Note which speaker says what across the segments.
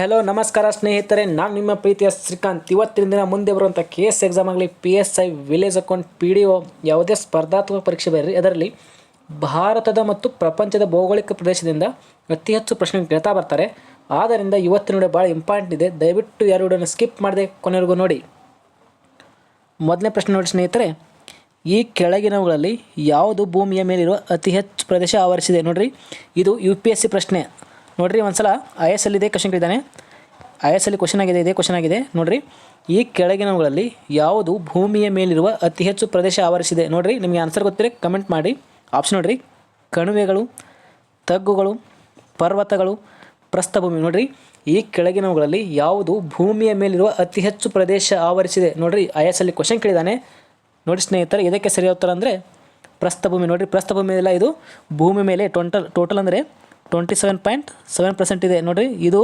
Speaker 1: Hello ನಮಸ್ಕಾರ ಸ್ನೇಹಿತರೆ. ನಾನು ನಿಮ್ಮ ಪ್ರೀತಿಯ ಶ್ರೀಕಾಂತ್. ಇವತ್ತಿನ ದಿನ ಮುಂದೆ ಬರುವಂಥ ಕೆ ಎಸ್ ಎಕ್ಸಾಮ್ ಆಗಲಿ P S I village account P D O ಯಾವುದೇ ಸ್ಪರ್ಧಾತ್ಮಕ ಪರೀಕ್ಷೆ ಬೇರೆ ಅದರಲ್ಲಿ ಭಾರತದ ಮತ್ತು ಪ್ರಪಂಚದ ಭೌಗೋಳಿಕ ಪ್ರದೇಶದಿಂದ ಅತಿ ಹೆಚ್ಚು ಪ್ರಶ್ನೆ ಕೇಳ್ತಾ ಬರ್ತಾರೆ. ಆದ್ದರಿಂದ ಇವತ್ತಿನ ವಿಡಿಯೋ ಭಾಳ ಇಂಪಾರ್ಟೆಂಟ್ ಇದೆ. ದಯವಿಟ್ಟು ಯಾರು ವಿಡಿಯೋನ ಸ್ಕಿಪ್ ಮಾಡದೆ ಕೊನೆವರೆಗೂ ನೋಡಿ. ಮೊದಲನೇ ಪ್ರಶ್ನೆ ನೋಡಿ ಸ್ನೇಹಿತರೆ. ಈ ಕೆಳಗಿನವುಗಳಲ್ಲಿ ಯಾವುದು ಭೂಮಿಯ ಮೇಲಿರುವ ಅತಿ ಹೆಚ್ಚು ಪ್ರದೇಶ ಆವರಿಸಿದೆ ನೋಡಿರಿ. ಇದು ಯು ಪಿ ಎಸ್ ಸಿ ಪ್ರಶ್ನೆ. ನೋಡ್ರಿ ಒಂದ್ಸಲ ಐ ಎಸ್ ಇದೆ ಕ್ವಶನ್ ಕೇಳಿದ್ದಾನೆ. ಐ ಎಸ್ ಅಲ್ಲಿ ಕ್ವಶನ್ ಆಗಿದೆ, ಇದೇ ಕ್ವಶನ್ ಆಗಿದೆ. ನೋಡ್ರಿ, ಈ ಕೆಳಗಿನವುಗಳಲ್ಲಿ ಯಾವುದು ಭೂಮಿಯ ಮೇಲಿರುವ ಅತಿ ಹೆಚ್ಚು ಪ್ರದೇಶ ಆವರಿಸಿದೆ? ನೋಡ್ರಿ, ನಿಮಗೆ ಆನ್ಸರ್ ಗೊತ್ತಿರಿ ಕಮೆಂಟ್ ಮಾಡಿ. ಆಪ್ಷನ್ ನೋಡ್ರಿ, ಕಣಿವೆಗಳು, ತಗ್ಗುಗಳು, ಪರ್ವತಗಳು, ಪ್ರಸ್ಥಭೂಮಿ. ನೋಡ್ರಿ, ಈ ಕೆಳಗಿನವುಗಳಲ್ಲಿ ಯಾವುದು ಭೂಮಿಯ ಮೇಲಿರುವ ಅತಿ ಹೆಚ್ಚು ಪ್ರದೇಶ ಆವರಿಸಿದೆ? ನೋಡ್ರಿ ಐ ಎಸ್ ಅಲ್ಲಿ ಕ್ವಶನ್ ಕೇಳಿದ್ದಾನೆ. ನೋಡಿ ಸ್ನೇಹಿತರೆ, ಇದಕ್ಕೆ ಸರಿಯಾದ ಉತ್ತರ ಅಂದರೆ ಪ್ರಸ್ಥಭೂಮಿ. ನೋಡ್ರಿ, ಪ್ರಸ್ಥಭೂಮಿ ಎಲ್ಲ ಇದು ಭೂಮಿ ಮೇಲೆ ಟೋಟಲ್ ಟೋಟಲ್ ಅಂದರೆ twenty seven point seven percent ಇದೆ. ನೋಡಿರಿ, ಇದು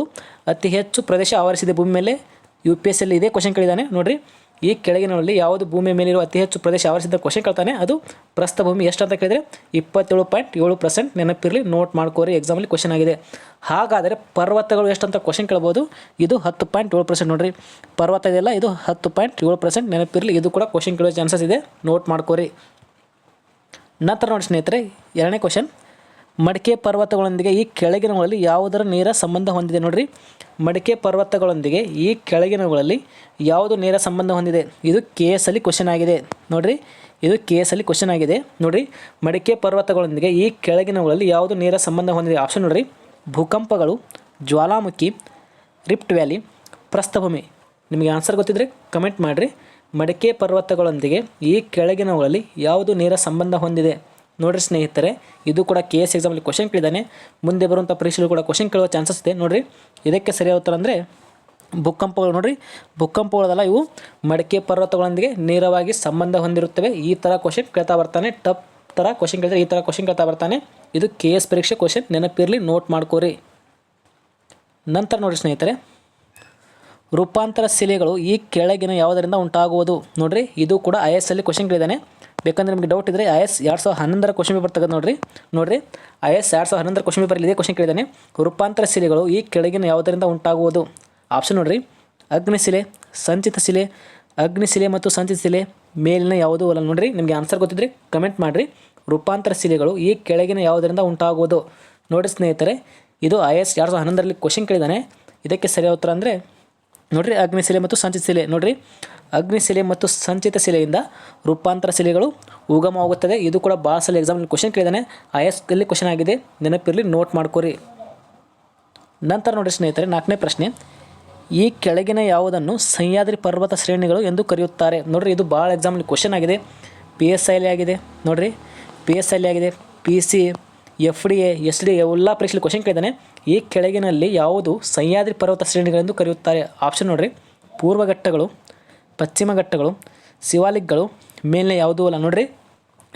Speaker 1: ಅತಿ ಹೆಚ್ಚು ಪ್ರದೇಶ ಆವರಿಸಿದೆ ಭೂಮಿ ಮೇಲೆ ಯು ಪಿ ಎಸ್ ಎಲ್ಲಿ ಇದೇ ಕ್ವಶನ್ ಕೇಳಿದ್ದಾನೆ ನೋಡಿರಿ, ಈ ಕೆಳಗಿನಲ್ಲಿ ಯಾವುದು ಭೂಮಿ ಮೇಲಿರುವ ಅತಿ ಹೆಚ್ಚು ಪ್ರದೇಶ ಆವರಿಸಿದ ಕ್ವಶನ್ ಕೇಳ್ತಾನೆ. ಅದು ಪ್ರಸ್ಥಭೂಮಿ ಎಷ್ಟು ಅಂತ ಕೇಳಿದರೆ ಇಪ್ಪತ್ತೇಳು ಪಾಯಿಂಟ್ ಏಳು ಪರ್ಸೆಂಟ್ ನೆನಪಿರಲಿ ನೋಟ್ ಮಾಡ್ಕೋರಿ ಎಕ್ಸಾಮಲ್ಲಿ ಕ್ವಶನ್ ಆಗಿದೆ. ಹಾಗಾದರೆ ಪರ್ವತಗಳು ಎಷ್ಟು ಅಂತ ಕ್ವಶನ್ ಕೇಳ್ಬೋದು. ಇದು ಹತ್ತು ಪಾಯಿಂಟ್ ಏಳು ಪರ್ಸೆಂಟ್ ನೋಡಿರಿ. ಪರ್ವತ ಇದೆಯಲ್ಲ, ಇದು ಹತ್ತು ಪಾಯಿಂಟ್ ಏಳು ಪರ್ಸೆಂಟ್ ನೆನಪಿರಲಿ, ಇದು ಕೂಡ ಕ್ವಶನ್ ಕೇಳೋ ಚಾನ್ಸಸ್ ಇದೆ. ನೋಟ್ ಮಾಡ್ಕೋರಿ. ನಂತರ ನೋಡಿ ಸ್ನೇಹಿತರೆ, ಎರಡನೇ ಕ್ವಶನ್ ಮಡಿಕೆ ಪರ್ವತಗಳೊಂದಿಗೆ ಈ ಕೆಳಗಿನವುಗಳಲ್ಲಿ ಯಾವುದರ ನೇರ ಸಂಬಂಧ ಹೊಂದಿದೆ ನೋಡ್ರಿ? ಮಡಿಕೆ ಪರ್ವತಗಳೊಂದಿಗೆ ಈ ಕೆಳಗಿನವುಗಳಲ್ಲಿ ಯಾವುದು ನೇರ ಸಂಬಂಧ ಹೊಂದಿದೆ? ಇದು ಕೆ ಎಸ್ ಅಲ್ಲಿ ಕ್ವಶನ್ ಆಗಿದೆ. ನೋಡ್ರಿ? ಇದು ಕೆ ಎಸ್ ಅಲ್ಲಿ ಕ್ವಶನ್ ಆಗಿದೆ. ನೋಡ್ರಿ? ಮಡಿಕೆ ಪರ್ವತಗಳೊಂದಿಗೆ ಈ ಕೆಳಗಿನವುಗಳಲ್ಲಿ ಯಾವುದು ನೇರ ಸಂಬಂಧ ಹೊಂದಿದೆ? ಆಪ್ಷನ್ ನೋಡ್ರಿ. ಭೂಕಂಪಗಳು, ಜ್ವಾಲಾಮುಖಿ ರಿಫ್ಟ್ ವ್ಯಾಲಿ ಪ್ರಸ್ಥಭೂಮಿ. ನಿಮಗೆ ಆನ್ಸರ್ ಗೊತ್ತಿದ್ರೆ ಕಮೆಂಟ್ ಮಾಡಿರಿ. ಮಡಿಕೆ ಪರ್ವತಗಳೊಂದಿಗೆ ಈ ಕೆಳಗಿನವುಗಳಲ್ಲಿ ಯಾವುದು ನೇರ ಸಂಬಂಧ ಹೊಂದಿದೆ? ನೋಡ್ರಿ ಸ್ನೇಹಿತರೆ, ಇದು ಕೂಡ ಕೆ ಎಸ್ ಎಕ್ಸಾಮಲ್ಲಿ ಕ್ವಶನ್ ಕೇಳಿದ್ದಾನೆ. ಮುಂದೆ ಬರುವಂಥ ಪರೀಕ್ಷೆಗಳು ಕೂಡ ಕ್ವಶನ್ ಕೇಳುವ ಚಾನ್ಸಸ್ ಇದೆ. ನೋಡ್ರಿ, ಇದಕ್ಕೆ ಸರಿಯಾದ ಉತ್ತರ ಅಂದರೆ ಭೂಕಂಪಗಳು ನೋಡಿರಿ ಭೂಕಂಪಗಳದಲ್ಲ ಇವು ಮಡಿಕೆ ಪರ್ವತಗಳೊಂದಿಗೆ ನೇರವಾಗಿ ಸಂಬಂಧ ಹೊಂದಿರುತ್ತವೆ. ಈ ಥರ ಕ್ವಶನ್ ಕೇಳ್ತಾ ಬರ್ತಾನೆ. ಟಪ್ ಥರ ಕ್ವಶನ್ ಕೇಳಿದ್ರೆ ಈ ಥರ ಕ್ವಶನ್ ಕೇಳ್ತಾ ಬರ್ತಾನೆ. ಇದು ಕೆ ಎಸ್ ಪರೀಕ್ಷೆ ಕ್ವಶನ್ ನೆನಪಿರಲಿ ನೋಟ್ ಮಾಡ್ಕೋರಿ. ನಂತರ ನೋಡಿ ಸ್ನೇಹಿತರೆ, ರೂಪಾಂತರ ಶಿಲೆಗಳು ಈ ಕೆಳಗಿನ ಯಾವುದರಿಂದ ಉಂಟಾಗುವುದು? ನೋಡಿರಿ, ಇದು ಕೂಡ ಐ ಎಸ್ ಅಲ್ಲಿ ಕ್ವಶನ್ ಕೇಳಿದ್ದಾನೆ. ಬೇಕಂದ್ರೆ ನಿಮಗೆ ಡೌಟ್ ಇದ್ದರೆ ಐ ಎಸ್ ಎರಡು ಸಾವಿರದ ಹನ್ನೊಂದರ ಕ್ವಶನ್ ಪೇಪರ್ ತೆಗೆದು ನೋಡಿರಿ. ನೋಡ್ರಿ ಐ ಎಸ್ ಎರಡು ಸಾವಿರದ ಹನ್ನೊಂದರ ಕ್ವಶನ್ ಪೇಪರ್ ಇದೇ ಕ್ವಶನ್ ಕೇಳಿದ್ದಾನೆ. ರೂಪಾಂತರ ಶಿಲೆಗಳು ಈ ಕೆಳಗಿನ ಯಾವುದರಿಂದ ಉಂಟಾಗುವುದು? ಆಪ್ಷನ್ ನೋಡಿರಿ. ಅಗ್ನಿಶಿಲೆ ಸಂಚಿತ ಶಿಲೆ ಅಗ್ನಿಶಿಲೆ ಮತ್ತು ಸಂಚಿತ ಶಿಲೆ ಮೇಲಿನ ಯಾವುದು ಅಲ್ಲ ನೋಡಿರಿ, ನಿಮಗೆ ಆನ್ಸರ್ ಗೊತ್ತಿದ್ರೆ ಕಮೆಂಟ್ ಮಾಡಿರಿ. ರೂಪಾಂತರ ಶಿಲೆಗಳು ಈ ಕೆಳಗಿನ ಯಾವುದರಿಂದ ಉಂಟಾಗುವುದು? ನೋಡಿ ಸ್ನೇಹಿತರೆ, ಇದು ಐ ಎಸ್ ಎರಡು ಸಾವಿರದ ಹನ್ನೊಂದರಲ್ಲಿ ಕ್ವಶನ್ ಕೇಳಿದ್ದಾನೆ. ಇದಕ್ಕೆ ಸರಿಯಾದ ಉತ್ತರ ಅಂದರೆ ನೋಡ್ರಿ ಅಗ್ನಿಶಿಲೆ ಮತ್ತು ಸಂಚಿತ ಶಿಲೆ ನೋಡ್ರಿ ಅಗ್ನಿಶಿಲೆ ಮತ್ತು ಸಂಚಿತ ಶಿಲೆಯಿಂದ ರೂಪಾಂತರ ಶಿಲೆಗಳು ಉಗಮವಾಗುತ್ತದೆ. ಇದು ಕೂಡ ಭಾಳ ಸಲ ಎಕ್ಸಾಮಲ್ಲಿ ಕ್ವಶನ್ ಕೇಳಿದಾನೆ. ಐ ಎಸ್ ಅಲ್ಲಿ ಕ್ವಶನ್ ಆಗಿದೆ. ನೆನಪಿರಲಿ ನೋಟ್ ಮಾಡ್ಕೋರಿ. ನಂತರ ನೋಡಿ ಸ್ನೇಹಿತರೆ, ನಾಲ್ಕನೇ ಪ್ರಶ್ನೆ. ಈ ಕೆಳಗಿನ ಯಾವುದನ್ನು ಸಹ್ಯಾದ್ರಿ ಪರ್ವತ ಶ್ರೇಣಿಗಳು ಎಂದು ಕರೆಯುತ್ತಾರೆ? ನೋಡ್ರಿ, ಇದು ಭಾಳ ಎಕ್ಸಾಮಲ್ಲಿ ಕ್ವಶನ್ ಆಗಿದೆ. ಪಿ ಎಸ್ ಐಲಿ ಆಗಿದೆ. ನೋಡ್ರಿ ಪಿ ಎಸ್ ಐಲಿ ಆಗಿದೆ. P C F D A S D ಎಲ್ಲ ಪರೀಕ್ಷೆಯಲ್ಲಿ ಕ್ವಶನ್ ಕೇಳಿದ್ದಾನೆ ಈ ಕೆಳಗಿನಲ್ಲಿ ಯಾವುದು ಸಹ್ಯಾದ್ರಿ ಪರ್ವತ ಶ್ರೇಣಿಗಳೆಂದು ಕರೆಯುತ್ತಾರೆ. ಆಪ್ಷನ್ ನೋಡ್ರಿ. ಪೂರ್ವಘಟ್ಟಗಳು, ಪಶ್ಚಿಮ ಘಟ್ಟಗಳು, ಶಿವಾಲಿಕ್ಗಳು ಮೇಲಿನ ಯಾವುದೂ ಅಲ್ಲ ನೋಡ್ರಿ.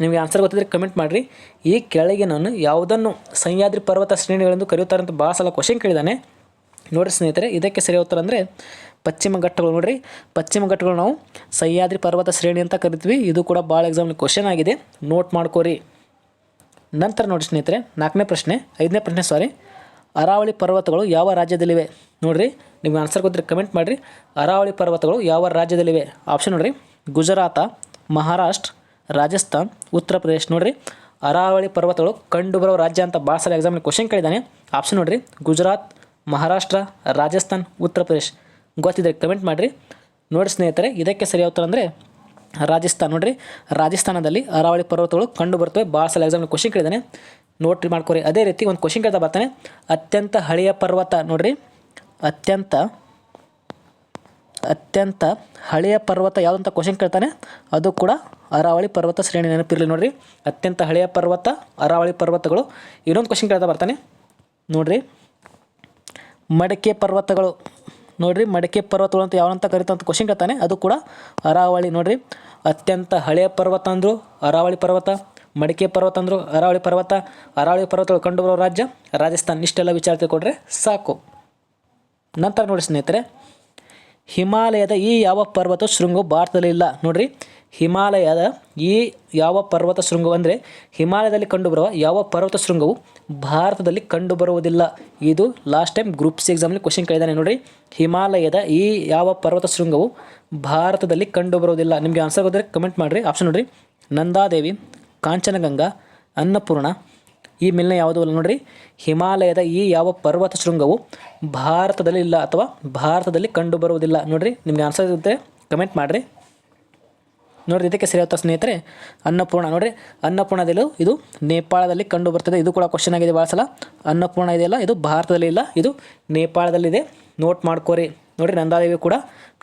Speaker 1: ನಿಮಗೆ ಆನ್ಸರ್ ಗೊತ್ತಿದ್ರೆ ಕಮೆಂಟ್ ಮಾಡಿರಿ. ಈ ಕೆಳಗೆ ನಾನು ಯಾವುದನ್ನು ಸಹ್ಯಾದ್ರಿ ಪರ್ವತ ಶ್ರೇಣಿಗಳೆಂದು ಕರೆಯುತ್ತಾರೆ ಅಂತ ಭಾಳ ಸಲ ಕ್ವಶನ್ ಕೇಳಿದ್ದಾನೆ ನೋಡಿರಿ ಸ್ನೇಹಿತರೆ, ಇದಕ್ಕೆ ಸರಿ ಉತ್ತರ ಅಂದರೆ ಪಶ್ಚಿಮ ಘಟ್ಟಗಳು ನೋಡಿರಿ. ಪಶ್ಚಿಮ ಘಟ್ಟಗಳು ನಾವು ಸಹ್ಯಾದ್ರಿ ಪರ್ವತ ಶ್ರೇಣಿ ಅಂತ ಕರಿತೀವಿ. ಇದು ಕೂಡ ಭಾಳ ಎಕ್ಸಾಮ್ಲಿ ಕ್ವಶನ್ ಆಗಿದೆ. ನೋಟ್ ಮಾಡ್ಕೋರಿ. ನಂತರ ನೋಡಿ ಸ್ನೇಹಿತರೆ, ನಾಲ್ಕನೇ ಪ್ರಶ್ನೆ, ಐದನೇ ಪ್ರಶ್ನೆ ಸಾರಿ ಅರಾವಳಿ ಪರ್ವತಗಳು ಯಾವ ರಾಜ್ಯದಲ್ಲಿವೆ? ನೋಡ್ರಿ, ನಿಮ್ಗೆ ಆನ್ಸರ್ ಗೊತ್ತಿರಿ ಕಮೆಂಟ್ ಮಾಡಿರಿ. ಅರಾವಳಿ ಪರ್ವತಗಳು ಯಾವ ರಾಜ್ಯದಲ್ಲಿವೆ? ಆಪ್ಷನ್ ನೋಡ್ರಿ, ಗುಜರಾತ, ಮಹಾರಾಷ್ಟ್ರ, ರಾಜಸ್ಥಾನ್, ಉತ್ತರ ಪ್ರದೇಶ್ ನೋಡ್ರಿ. ಅರಾವಳಿ ಪರ್ವತಗಳು ಕಂಡುಬರುವ ರಾಜ್ಯ ಅಂತ ಭಾಳ ಸಲ ಎಕ್ಸಾಮ್ ಕ್ವಶನ್ ಕೇಳಿದ್ದಾನೆ. ಆಪ್ಷನ್ ನೋಡ್ರಿ, ಗುಜರಾತ್, ಮಹಾರಾಷ್ಟ್ರ, ರಾಜಸ್ಥಾನ್, ಉತ್ತರ ಪ್ರದೇಶ್. ಗೊತ್ತಿದ್ರೆ ಕಮೆಂಟ್ ಮಾಡಿರಿ. ನೋಡಿ ಸ್ನೇಹಿತರೆ, ಇದಕ್ಕೆ ಸರಿಯಾದ ಉತ್ತರ ಅಂದರೆ ರಾಜಸ್ಥಾನ್ ನೋಡಿರಿ, ರಾಜಸ್ಥಾನದಲ್ಲಿ ಅರಾವಳಿ ಪರ್ವತಗಳು ಕಂಡು ಬರ್ತವೆ ಭಾಳ ಸಲ ಎಕ್ಸಾಮ್ ಕ್ವಶನ್ ಕೇಳಿದ್ದಾನೆ. ನೋಟ್ ಮಾಡ್ಕೊರಿ. ಅದೇ ರೀತಿ ಒಂದು ಕ್ವಶನ್ ಕೇಳ್ತಾ ಬರ್ತಾನೆ. ಅತ್ಯಂತ ಹಳೆಯ ಪರ್ವತ ನೋಡ್ರಿ. ಅತ್ಯಂತ ಅತ್ಯಂತ ಹಳೆಯ ಪರ್ವತ ಯಾವುದಂತ ಕ್ವಶನ್ ಕೇಳ್ತಾನೆ. ಅದು ಕೂಡ ಅರಾವಳಿ ಪರ್ವತ ಶ್ರೇಣಿ ನೆನಪಿರಲಿ ನೋಡ್ರಿ. ಅತ್ಯಂತ ಹಳೆಯ ಪರ್ವತ, ಅರಾವಳಿ ಪರ್ವತಗಳು. ಇನ್ನೊಂದು ಕ್ವಶನ್ ಕೇಳ್ತಾ ಬರ್ತಾನೆ. ನೋಡ್ರಿ. ಮಡಕೆ ಪರ್ವತಗಳು. ನೋಡ್ರಿ, ಮಡಿಕೆ ಪರ್ವತಗಳು ಅಂತ ಯಾವಂತ ಕರಿತಂತ ಕ್ವಶನ್ ಕೇಳ್ತಾನೆ. ಅದು ಕೂಡ ಅರಾವಳಿ ನೋಡ್ರಿ. ಅತ್ಯಂತ ಹಳೆಯ ಪರ್ವತ ಅಂದರು ಅರಾವಳಿ ಪರ್ವತ, ಮಡಿಕೆ ಪರ್ವತ ಅಂದರು ಅರಾವಳಿ ಪರ್ವತ, ಅರಾವಳಿ ಪರ್ವತಗಳು ಕಂಡುಬರುವ ರಾಜ್ಯ, ರಾಜಸ್ಥಾನ್ ಇಷ್ಟೆಲ್ಲ ವಿಚಾರ ತಿಳ್ಕೊಂಡ್ರೆ ಸಾಕು. ನಂತರ ನೋಡಿ ಸ್ನೇಹಿತರೆ, ಹಿಮಾಲಯದ ಈ ಯಾವ ಪರ್ವತ ಶೃಂಗವು ಭಾರತದಲ್ಲಿ ಇಲ್ಲ ನೋಡ್ರಿ. ಹಿಮಾಲಯದ ಈ ಯಾವ ಪರ್ವತ ಶೃಂಗವು ಅಂದರೆ ಹಿಮಾಲಯದಲ್ಲಿ ಕಂಡುಬರುವ ಯಾವ ಪರ್ವತ ಶೃಂಗವು ಭಾರತದಲ್ಲಿ ಕಂಡುಬರುವುದಿಲ್ಲ. ಇದು ಲಾಸ್ಟ್ ಟೈಮ್ ಗ್ರೂಪ್ ಸಿ ಎಕ್ಸಾಮಲ್ಲಿ ಕ್ವಶನ್ ಕೇಳಿದ್ದಾನೆ ನೋಡಿ ಹಿಮಾಲಯದ ಈ ಯಾವ ಪರ್ವತ ಶೃಂಗವು ಭಾರತದಲ್ಲಿ ಕಂಡುಬರುವುದಿಲ್ಲ. ನಿಮಗೆ ಆನ್ಸರ್ ಗೊತ್ತಿದ್ರೆ ಕಮೆಂಟ್ ಮಾಡಿರಿ. ಆಪ್ಷನ್ ನೋಡಿರಿ. ನಂದಾದೇವಿ, ಕಾಂಚನಗಂಗಾ, ಅನ್ನಪೂರ್ಣ, ಈ ಮೇಲಿನ ಯಾವುದೂ ಅಲ್ಲ ನೋಡಿರಿ. ಹಿಮಾಲಯದ ಈ ಯಾವ ಪರ್ವತ ಶೃಂಗವು ಭಾರತದಲ್ಲಿ ಇಲ್ಲ ಅಥವಾ ಭಾರತದಲ್ಲಿ ಕಂಡುಬರುವುದಿಲ್ಲ. ನೋಡಿರಿ, ನಿಮಗೆ ಆನ್ಸರ್ ಇರುತ್ತೆ ಕಮೆಂಟ್ ಮಾಡಿರಿ. ನೋಡ್ರಿ, ಇದಕ್ಕೆ ಸರಿಯಾದ ಸ್ನೇಹಿತರೆ? ಅನ್ನಪೂರ್ಣ, ನೋಡ್ರಿ ಅನ್ನಪೂರ್ಣದಲ್ಲೂ ಇದು ನೇಪಾಳದಲ್ಲಿ ಕಂಡು ಬರ್ತದೆ. ಇದು ಕೂಡ ಕ್ವಶನ್ ಆಗಿದೆ ಭಾಳ ಸಲ. ಅನ್ನಪೂರ್ಣ ಇದೆಯಲ್ಲ, ಇದು ಭಾರತದಲ್ಲಿ ಇಲ್ಲ, ಇದು ನೇಪಾಳದಲ್ಲಿದೆ ನೋಟ್ ಮಾಡ್ಕೋರಿ. ನೋಡ್ರಿ, ನಂದಾದೇವಿ ಕೂಡ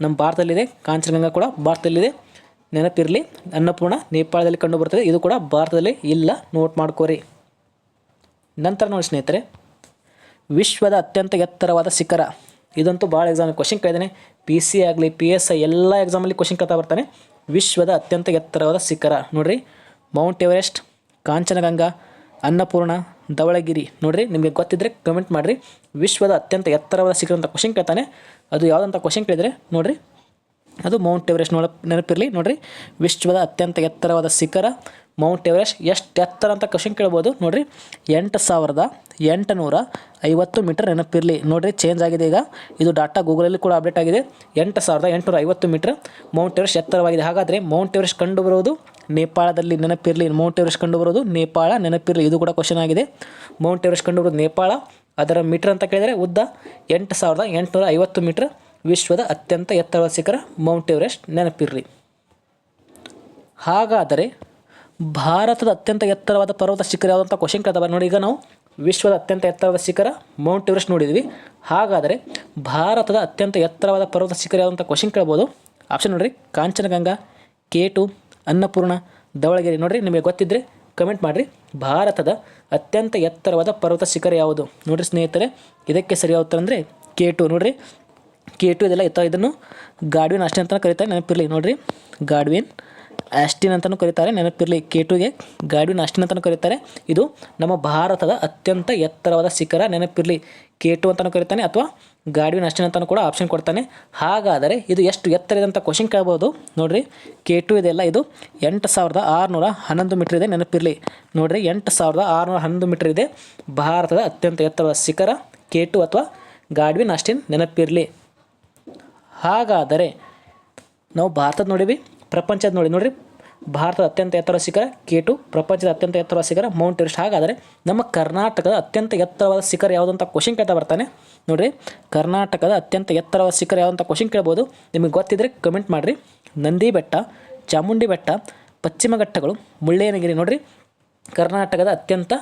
Speaker 1: ನಮ್ಮ ಭಾರತದಲ್ಲಿದೆ ಕಾಂಚನಗಂಗಾ ಕೂಡ ಭಾರತದಲ್ಲಿದೆ ನೆನಪಿರಲಿ, ಅನ್ನಪೂರ್ಣ ನೇಪಾಳದಲ್ಲಿ ಕಂಡು ಬರ್ತದೆ, ಇದು ಕೂಡ ಭಾರತದಲ್ಲಿ ಇಲ್ಲ ನೋಟ್ ಮಾಡ್ಕೋರಿ. ನಂತರ ನೋಡಿ ಸ್ನೇಹಿತರೆ, ವಿಶ್ವದ ಅತ್ಯಂತ ಎತ್ತರವಾದ ಶಿಖರ. ಇದಂತೂ ಭಾಳ ಎಕ್ಸಾಮ್ ಕ್ವಶನ್ ಕೇಳಿದ್ದಾನೆ. ಪಿ ಸಿ ಆಗಲಿ ಪಿ ಎಸ್ ಐ ಎಲ್ಲ ಎಕ್ಸಾಮಲ್ಲಿ ಕ್ವಶನ್ ಕೇಳ್ತಾ ಬರ್ತಾನೆ. ವಿಶ್ವದ ಅತ್ಯಂತ ಎತ್ತರವಾದ ಶಿಖರ. ನೋಡ್ರಿ, ಮೌಂಟ್ ಎವರೆಸ್ಟ್, ಕಾಂಚನಗಂಗಾ, ಅನ್ನಪೂರ್ಣ, ಧವಳಗಿರಿ. ನೋಡ್ರಿ, ನಿಮಗೆ ಗೊತ್ತಿದ್ದರೆ ಕಮೆಂಟ್ ಮಾಡಿರಿ. ವಿಶ್ವದ ಅತ್ಯಂತ ಎತ್ತರವಾದ ಶಿಖರ ಅಂತ ಕ್ವಶನ್ ಕೇಳ್ತಾನೆ. ಅದು ಯಾವುದಂತ ಕ್ವಶನ್ ಕೇಳಿದರೆ, ನೋಡ್ರಿ. ಅದು ಮೌಂಟ್ ಎವರೆಸ್ಟ್ ನೋಡ ನೆನಪಿರಲಿ. ನೋಡ್ರಿ, ವಿಶ್ವದ ಅತ್ಯಂತ ಎತ್ತರವಾದ ಶಿಖರ ಮೌಂಟ್ ಎವರೆಸ್ಟ್. ಎಷ್ಟು ಎತ್ತರ ಅಂತ ಕ್ವಶನ್ ಕೇಳ್ಬೋದು. ನೋಡ್ರಿ, ಎಂಟು ಸಾವಿರದ ಎಂಟುನೂರ ಐವತ್ತು ಮೀಟರ್ ನೆನಪಿರಲಿ. ನೋಡ್ರಿ ಚೇಂಜ್ ಆಗಿದೆ ಈಗ. ಇದು ಡಾಟಾ ಗೂಗಲಲ್ಲಿ ಕೂಡ ಅಪ್ಡೇಟ್ ಆಗಿದೆ. ಎಂಟು ಸಾವಿರದ ಎಂಟುನೂರ ಐವತ್ತು ಮೀಟರ್ ಮೌಂಟ್ ಎವರೆಸ್ಟ್ ಎತ್ತರವಾಗಿದೆ. ಹಾಗಾದರೆ ಮೌಂಟ್ ಎವರೆಸ್ಟ್ ಕಂಡುಬರುವುದು ನೇಪಾಳದಲ್ಲಿ ನೆನಪಿರಲಿ. ಮೌಂಟ್ ಎವರೆಸ್ಟ್ ಕಂಡುಬರೋದು ನೇಪಾಳ ನೆನಪಿರಲಿ. ಇದು ಕೂಡ ಕ್ವಶನ್ ಆಗಿದೆ. ಮೌಂಟ್ ಎವರೆಸ್ಟ್ ಕಂಡುಬರೋದು ನೇಪಾಳ. ಅದರ ಮೀಟರ್ ಅಂತ ಕೇಳಿದರೆ ಉದ್ದ ಎಂಟು ಸಾವಿರದ ಎಂಟುನೂರ ಐವತ್ತು ಮೀಟರ್ ವಿಶ್ವದ ಅತ್ಯಂತ ಎತ್ತರದ ಶಿಖರ ಮೌಂಟ್ ಎವರೆಸ್ಟ್ ನೆನಪಿರಲಿ. ಹಾಗಾದರೆ ಭಾರತದ ಅತ್ಯಂತ ಎತ್ತರವಾದ ಪರ್ವತ ಶಿಖರ ಯಾವುದಂತ ಕ್ವಶನ್ ಕೇಳ್ತಾ ನೋಡಿ ಈಗ ನಾವು. ವಿಶ್ವದ ಅತ್ಯಂತ ಎತ್ತರವಾದ ಶಿಖರ ಮೌಂಟ್ ಎವರೆಸ್ಟ್ ನೋಡಿದ್ವಿ. ಹಾಗಾದರೆ ಭಾರತದ ಅತ್ಯಂತ ಎತ್ತರವಾದ ಪರ್ವತ ಶಿಖರ ಯಾವುದಂತ ಕ್ವಶನ್ ಕೇಳ್ಬೋದು. ಆಪ್ಷನ್ ನೋಡಿರಿ. Kanchenjunga, K two, Annapurna, Dhaulagiri. ನೋಡಿರಿ, ನಿಮಗೆ ಗೊತ್ತಿದ್ದರೆ ಕಮೆಂಟ್ ಮಾಡಿರಿ. ಭಾರತದ ಅತ್ಯಂತ ಎತ್ತರವಾದ ಪರ್ವತ ಶಿಖರ ಯಾವುದು? ನೋಡಿರಿ ಸ್ನೇಹಿತರೆ, ಇದಕ್ಕೆ ಸರಿಯಾದ ಉತ್ತರ ಅಂದರೆ ಟು ನೋಡಿರಿ ಕೇಟು ಇದೆಲ್ಲ ಇತ್ತು ಇದನ್ನು ಗಾಡ್ವಿನ್ ಅಷ್ಟೇ ಅಂತ ಕರೀತಾರೆ, ನೆನಪಿರಲಿ. ನೋಡಿರಿ, ಗಾಡ್ವಿನ್ ಆಸ್ಟಿನ್ ಅಂತಲೂ ಕರೀತಾರೆ, ನೆನಪಿರಲಿ. ಕೇಟುಗೆ ಗಾಡ್ವಿನ್ ಆಸ್ಟಿನ್ ಅಂತಲೂ ಕರೀತಾರೆ. ಇದು ನಮ್ಮ ಭಾರತದ ಅತ್ಯಂತ ಎತ್ತರವಾದ ಶಿಖರ, ನೆನಪಿರಲಿ. ಕೆ ಟು ಅಂತಲೂ ಕರೀತಾನೆ, ಅಥವಾ ಗಾಡ್ವಿನ್ ಆಸ್ಟಿನ್ ಅಂತಲೂ ಕೂಡ ಆಪ್ಷನ್ ಕೊಡ್ತಾನೆ. ಹಾಗಾದರೆ ಇದು ಎಷ್ಟು ಎತ್ತರ ಇದೆ ಅಂತ ಕ್ವಶನ್ ಕೇಳ್ಬೋದು. ನೋಡಿರಿ ಟು ಇದೆಲ್ಲ ಇದು ಎಂಟು ಸಾವಿರದ ಆರುನೂರ ಹನ್ನೊಂದು ಮೀಟ್ರ್ ಇದೆ, ನೆನಪಿರಲಿ. ನೋಡಿರಿ, ಎಂಟು ಸಾವಿರದ ಆರುನೂರ ಹನ್ನೊಂದು ಮೀಟ್ರ್ ಇದೆ ಭಾರತದ ಅತ್ಯಂತ ಎತ್ತರವಾದ ಶಿಖರ ಕೆ ಟು ಅಥವಾ ಗಾಡ್ವಿನ್ ಆಸ್ಟಿನ್, ನೆನಪಿರಲಿ. ಹಾಗಾದರೆ ನಾವು ಭಾರತದ ನೋಡಿವಿ, ಪ್ರಪಂಚದ ನೋಡಿ ನೋಡ್ರಿ, ಭಾರತದ ಅತ್ಯಂತ ಎತ್ತರ ಶಿಖರ ಕೇಟು ಪ್ರಪಂಚದ ಅತ್ಯಂತ ಎತ್ತರವಾದ ಶಿಖರ ಮೌಂಟ್ ಎವರೆಸ್ಟ್ ಹಾಗಾದರೆ ನಮ್ಮ ಕರ್ನಾಟಕದ ಅತ್ಯಂತ ಎತ್ತರವಾದ ಶಿಖರ ಯಾವುದಂತ ಕ್ವಶನ್ ಕೇಳ್ತಾ ಬರ್ತಾನೆ. ನೋಡಿರಿ, ಕರ್ನಾಟಕದ ಅತ್ಯಂತ ಎತ್ತರವಾದ ಶಿಖರ ಯಾವುದಂತ ಕ್ವಶನ್ ಕೇಳ್ಬೋದು. ನಿಮಗೆ ಗೊತ್ತಿದ್ದರೆ ಕಮೆಂಟ್ ಮಾಡಿರಿ. ನಂದಿ ಬೆಟ್ಟ, ಚಾಮುಂಡಿ ಬೆಟ್ಟ, ಪಶ್ಚಿಮ ಘಟ್ಟಗಳು, ಮುಳ್ಳಯ್ಯನಗಿರಿ. ನೋಡಿರಿ ಕರ್ನಾಟಕದ ಅತ್ಯಂತ